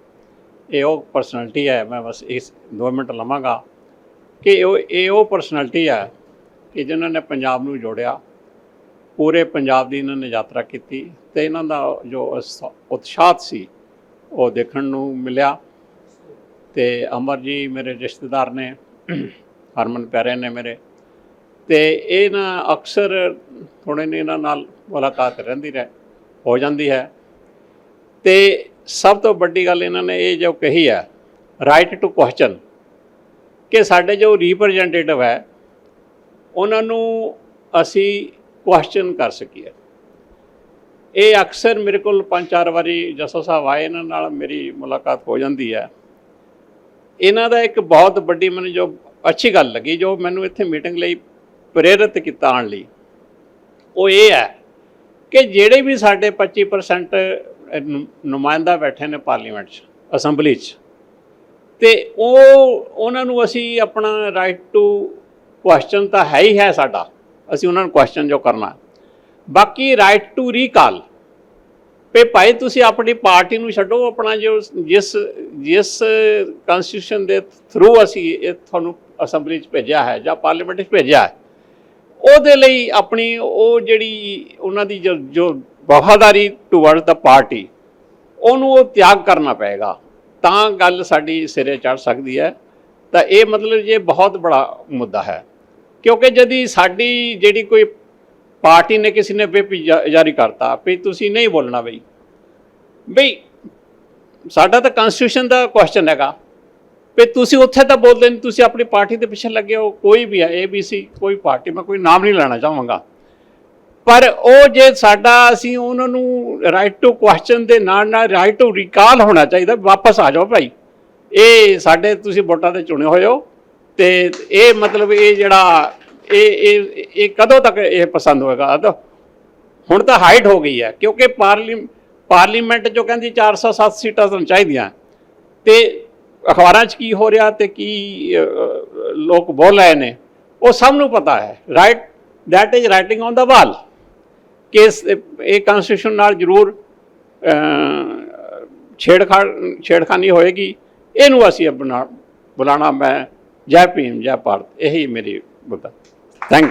Speaker 6: ਇਹ ਉਹ ਪਰਸਨੈਲਿਟੀ ਹੈ, ਮੈਂ ਬਸ ਇਸ 2 ਮਿੰਟ ਲਵਾਂਗਾ ਕਿ ਉਹ, ਇਹ ਉਹ ਪਰਸਨੈਲਿਟੀ ਹੈ ਕਿ ਜਿਨ੍ਹਾਂ ਨੇ ਪੰਜਾਬ ਨੂੰ ਜੋੜਿਆ। ਪੂਰੇ ਪੰਜਾਬ ਦੀ ਇਹਨਾਂ ਨੇ ਯਾਤਰਾ ਕੀਤੀ ਤੇ ਇਹਨਾਂ ਦਾ ਜੋ ਉਤਸ਼ਾਹ ਸੀ, ਉਹ ਦੇਖਣ ਨੂੰ ਮਿਲਿਆ। ਤੇ ਅਮਰ ਜੀ ਮੇਰੇ ਰਿਸ਼ਤੇਦਾਰ ਨੇ, ਹਰਮਨ ਪਿਆਰੇ ਨੇ ਮੇਰੇ। ਤੇ ਇਹ ਨਾ ਅਕਸਰ ਥੋੜੇ ਨੇ ਇਹਨਾਂ ਨਾਲ ਮੁਲਾਕਾਤ ਰਹਿੰਦੀ ਰਹਿ, ਹੋ ਜਾਂਦੀ ਹੈ। ਤੇ ਸਭ ਤੋਂ ਵੱਡੀ ਗੱਲ ਇਹਨਾਂ ਨੇ ਇਹ ਜੋ ਕਹੀ ਹੈ ਰਾਈਟ ਟੂ ਕੁਐਸਚਨ ਕਿ ਸਾਡੇ ਜੋ ਰਿਪਰੈਜ਼ੈਂਟੇਟਿਵ ਹੈ, ਉਹਨਾਂ ਨੂੰ ਅਸੀਂ ਕੁਐਸਚਨ ਕਰ ਸਕੀਏ। ਇਹ ਅਕਸਰ ਮੇਰੇ ਕੋਲ ਪੰਜ ਚਾਰ ਵਾਰੀ ਜੱਸਾ ਸਾਹਿਬ ਆਏ ਇਹਨਾਂ ਨਾਲ, ਮੇਰੀ ਮੁਲਾਕਾਤ ਹੋ ਜਾਂਦੀ ਹੈ। ਇਹਨਾਂ ਦਾ ਇੱਕ ਬਹੁਤ ਵੱਡੀ ਮੈਨੂੰ ਜੋ ਅੱਛੀ ਗੱਲ ਲੱਗੀ, ਜੋ ਮੈਨੂੰ ਇੱਥੇ ਮੀਟਿੰਗ ਲਈ ਪ੍ਰੇਰਿਤ ਕੀਤਾ ਆਉਣ ਲਈ, ਉਹ ਇਹ ਹੈ ਕਿ ਜਿਹੜੇ ਵੀ ਸਾਡੇ 25% ਨੁਮਾਇੰਦਾ ਬੈਠੇ ਨੇ ਪਾਰਲੀਮੈਂਟ 'ਚ, ਅਸੈਂਬਲੀ 'ਚ। ਤੇ ਉਹ, ਉਹਨਾਂ ਨੂੰ ਅਸੀਂ ਆਪਣਾ ਰਾਈਟ ਟੂ ਕੁਐਸਚਨ ਤਾਂ ਹੈ ਹੀ ਹੈ ਸਾਡਾ, ਅਸੀਂ ਉਹਨਾਂ ਨੂੰ ਕੁਐਸਚਨ ਜੋ ਕਰਨਾ। ਬਾਕੀ ਰਾਈਟ ਟੂ ਰੀਕਾਲ ਪੇ ਭਾਈ ਤੁਸੀਂ ਆਪਣੀ ਪਾਰਟੀ ਨੂੰ ਛੱਡੋ, ਆਪਣਾ ਜੋ ਜਿਸ ਜਿਸ ਕਨਸਟੀਟਿਊਸ਼ਨ ਦੇ ਥਰੂ ਅਸੀਂ ਇਹ ਤੁਹਾਨੂੰ ਅਸੈਂਬਲੀ 'ਚ ਭੇਜਿਆ ਹੈ ਜਾਂ ਪਾਰਲੀਮੈਂਟ 'ਚ ਭੇਜਿਆ ਹੈ। ਉਹਦੇ ਲਈ ਆਪਣੀ ਉਹ ਜਿਹੜੀ ਉਹਨਾਂ ਦੀ ਜੋ ਜੋ ਵਫਾਦਾਰੀ ਟੁਵਰਡ ਦਾ ਪਾਰਟੀ ਉਹਨੂੰ ਉਹ ਤਿਆਗ ਕਰਨਾ ਪਏਗਾ। ਤਾਂ ਗੱਲ ਸਾਡੀ ਸਿਰੇ ਚੜ ਸਕਦੀ ਹੈ। ਤਾਂ ਇਹ ਮਤਲਬ ਜੇ ਬਹੁਤ ਬੜਾ ਮੁੱਦਾ ਹੈ। ਕਿਉਂਕਿ ਜਦੀ ਸਾਡੀ ਜਿਹੜੀ ਕੋਈ ਪਾਰਟੀ ਨੇ ਕਿਸੇ ਨੇ whip ਜਾਰੀ ਕਰਤਾ ਵੀ ਤੁਸੀਂ ਨਹੀਂ ਬੋਲਣਾ ਬਈ। ਬਈ, ਸਾਡਾ ਤਾਂ ਕਨਸਟੀਟਿਊਸ਼ਨ ਦਾ ਕੁਐਸਚਨ ਹੈਗਾ। ਵੀ ਤੁਸੀਂ ਉੱਥੇ ਤਾਂ ਬੋਲਦੇ ਨਹੀਂ, ਤੁਸੀਂ ਆਪਣੀ ਪਾਰਟੀ ਦੇ ਪਿੱਛੇ ਲੱਗੇ ਹੋ, ਕੋਈ ਵੀ ਹੈ ABC ਕੋਈ ਪਾਰਟੀ, ਮੈਂ ਕੋਈ ਨਾਮ ਨਹੀਂ ਲੈਣਾ ਚਾਹਾਂਗਾ। ਪਰ ਉਹ ਜੇ ਸਾਡਾ, ਅਸੀਂ ਉਹਨਾਂ ਨੂੰ ਰਾਈਟ ਟੂ ਕੁਐਸਚਨ ਦੇ ਨਾਲ ਨਾਲ ਰਾਈਟ ਟੂ ਰਿਕਾਲ ਹੋਣਾ ਚਾਹੀਦਾ, ਵਾਪਸ ਆ ਜਾਓ ਭਾਈ। ਇਹ ਸਾਡੇ, ਤੁਸੀਂ ਵੋਟਾਂ ਤੇ ਚੁਣੇ ਹੋਏ ਹੋ ਤੇ ਇਹ ਮਤਲਬ ਇਹ ਜਿਹੜਾ, ਇਹ ਇਹ ਇਹ ਕਦੋਂ ਤੱਕ ਇਹ ਪਸੰਦ ਹੋਏਗਾ? ਹੁਣ ਤਾਂ ਹਾਈਟ ਹੋ ਗਈ ਹੈ, ਕਿਉਂਕਿ ਪਾਰਲੀ, ਪਾਰਲੀਮੈਂਟ ਜੋ ਕਹਿੰਦੀ 407 ਸੀਟਾਂ ਤੁਹਾਨੂੰ ਚਾਹੀਦੀਆਂ। ਤੇ ਅਖਬਾਰਾਂ 'ਚ ਕੀ ਹੋ ਰਿਹਾ ਤੇ ਕੀ ਲੋਕ ਬੋਲ ਰਹੇ ਨੇ ਉਹ ਸਭ ਨੂੰ ਪਤਾ ਹੈ। Right that is writing on the wall ਕਿ ਇਹ ਕਨਸਟੀਟਿਊਸ਼ਨ ਨਾਲ ਜ਼ਰੂਰ ਅਹ, ਛੇੜਖਾੜ ਛੇੜਖਾਨੀ ਹੋਏਗੀ। ਇਹਨੂੰ ਅਸੀਂ ਆਪਣਾ ਬੁਲਾਣਾ ਮੈਂ ਜੈ ਭੀਮ ਜੈ ਭਾਰਤ। ਇਹੀ ਮੇਰੀ ਬੁੱਧਾ ਥੈਂਕ ਯੂ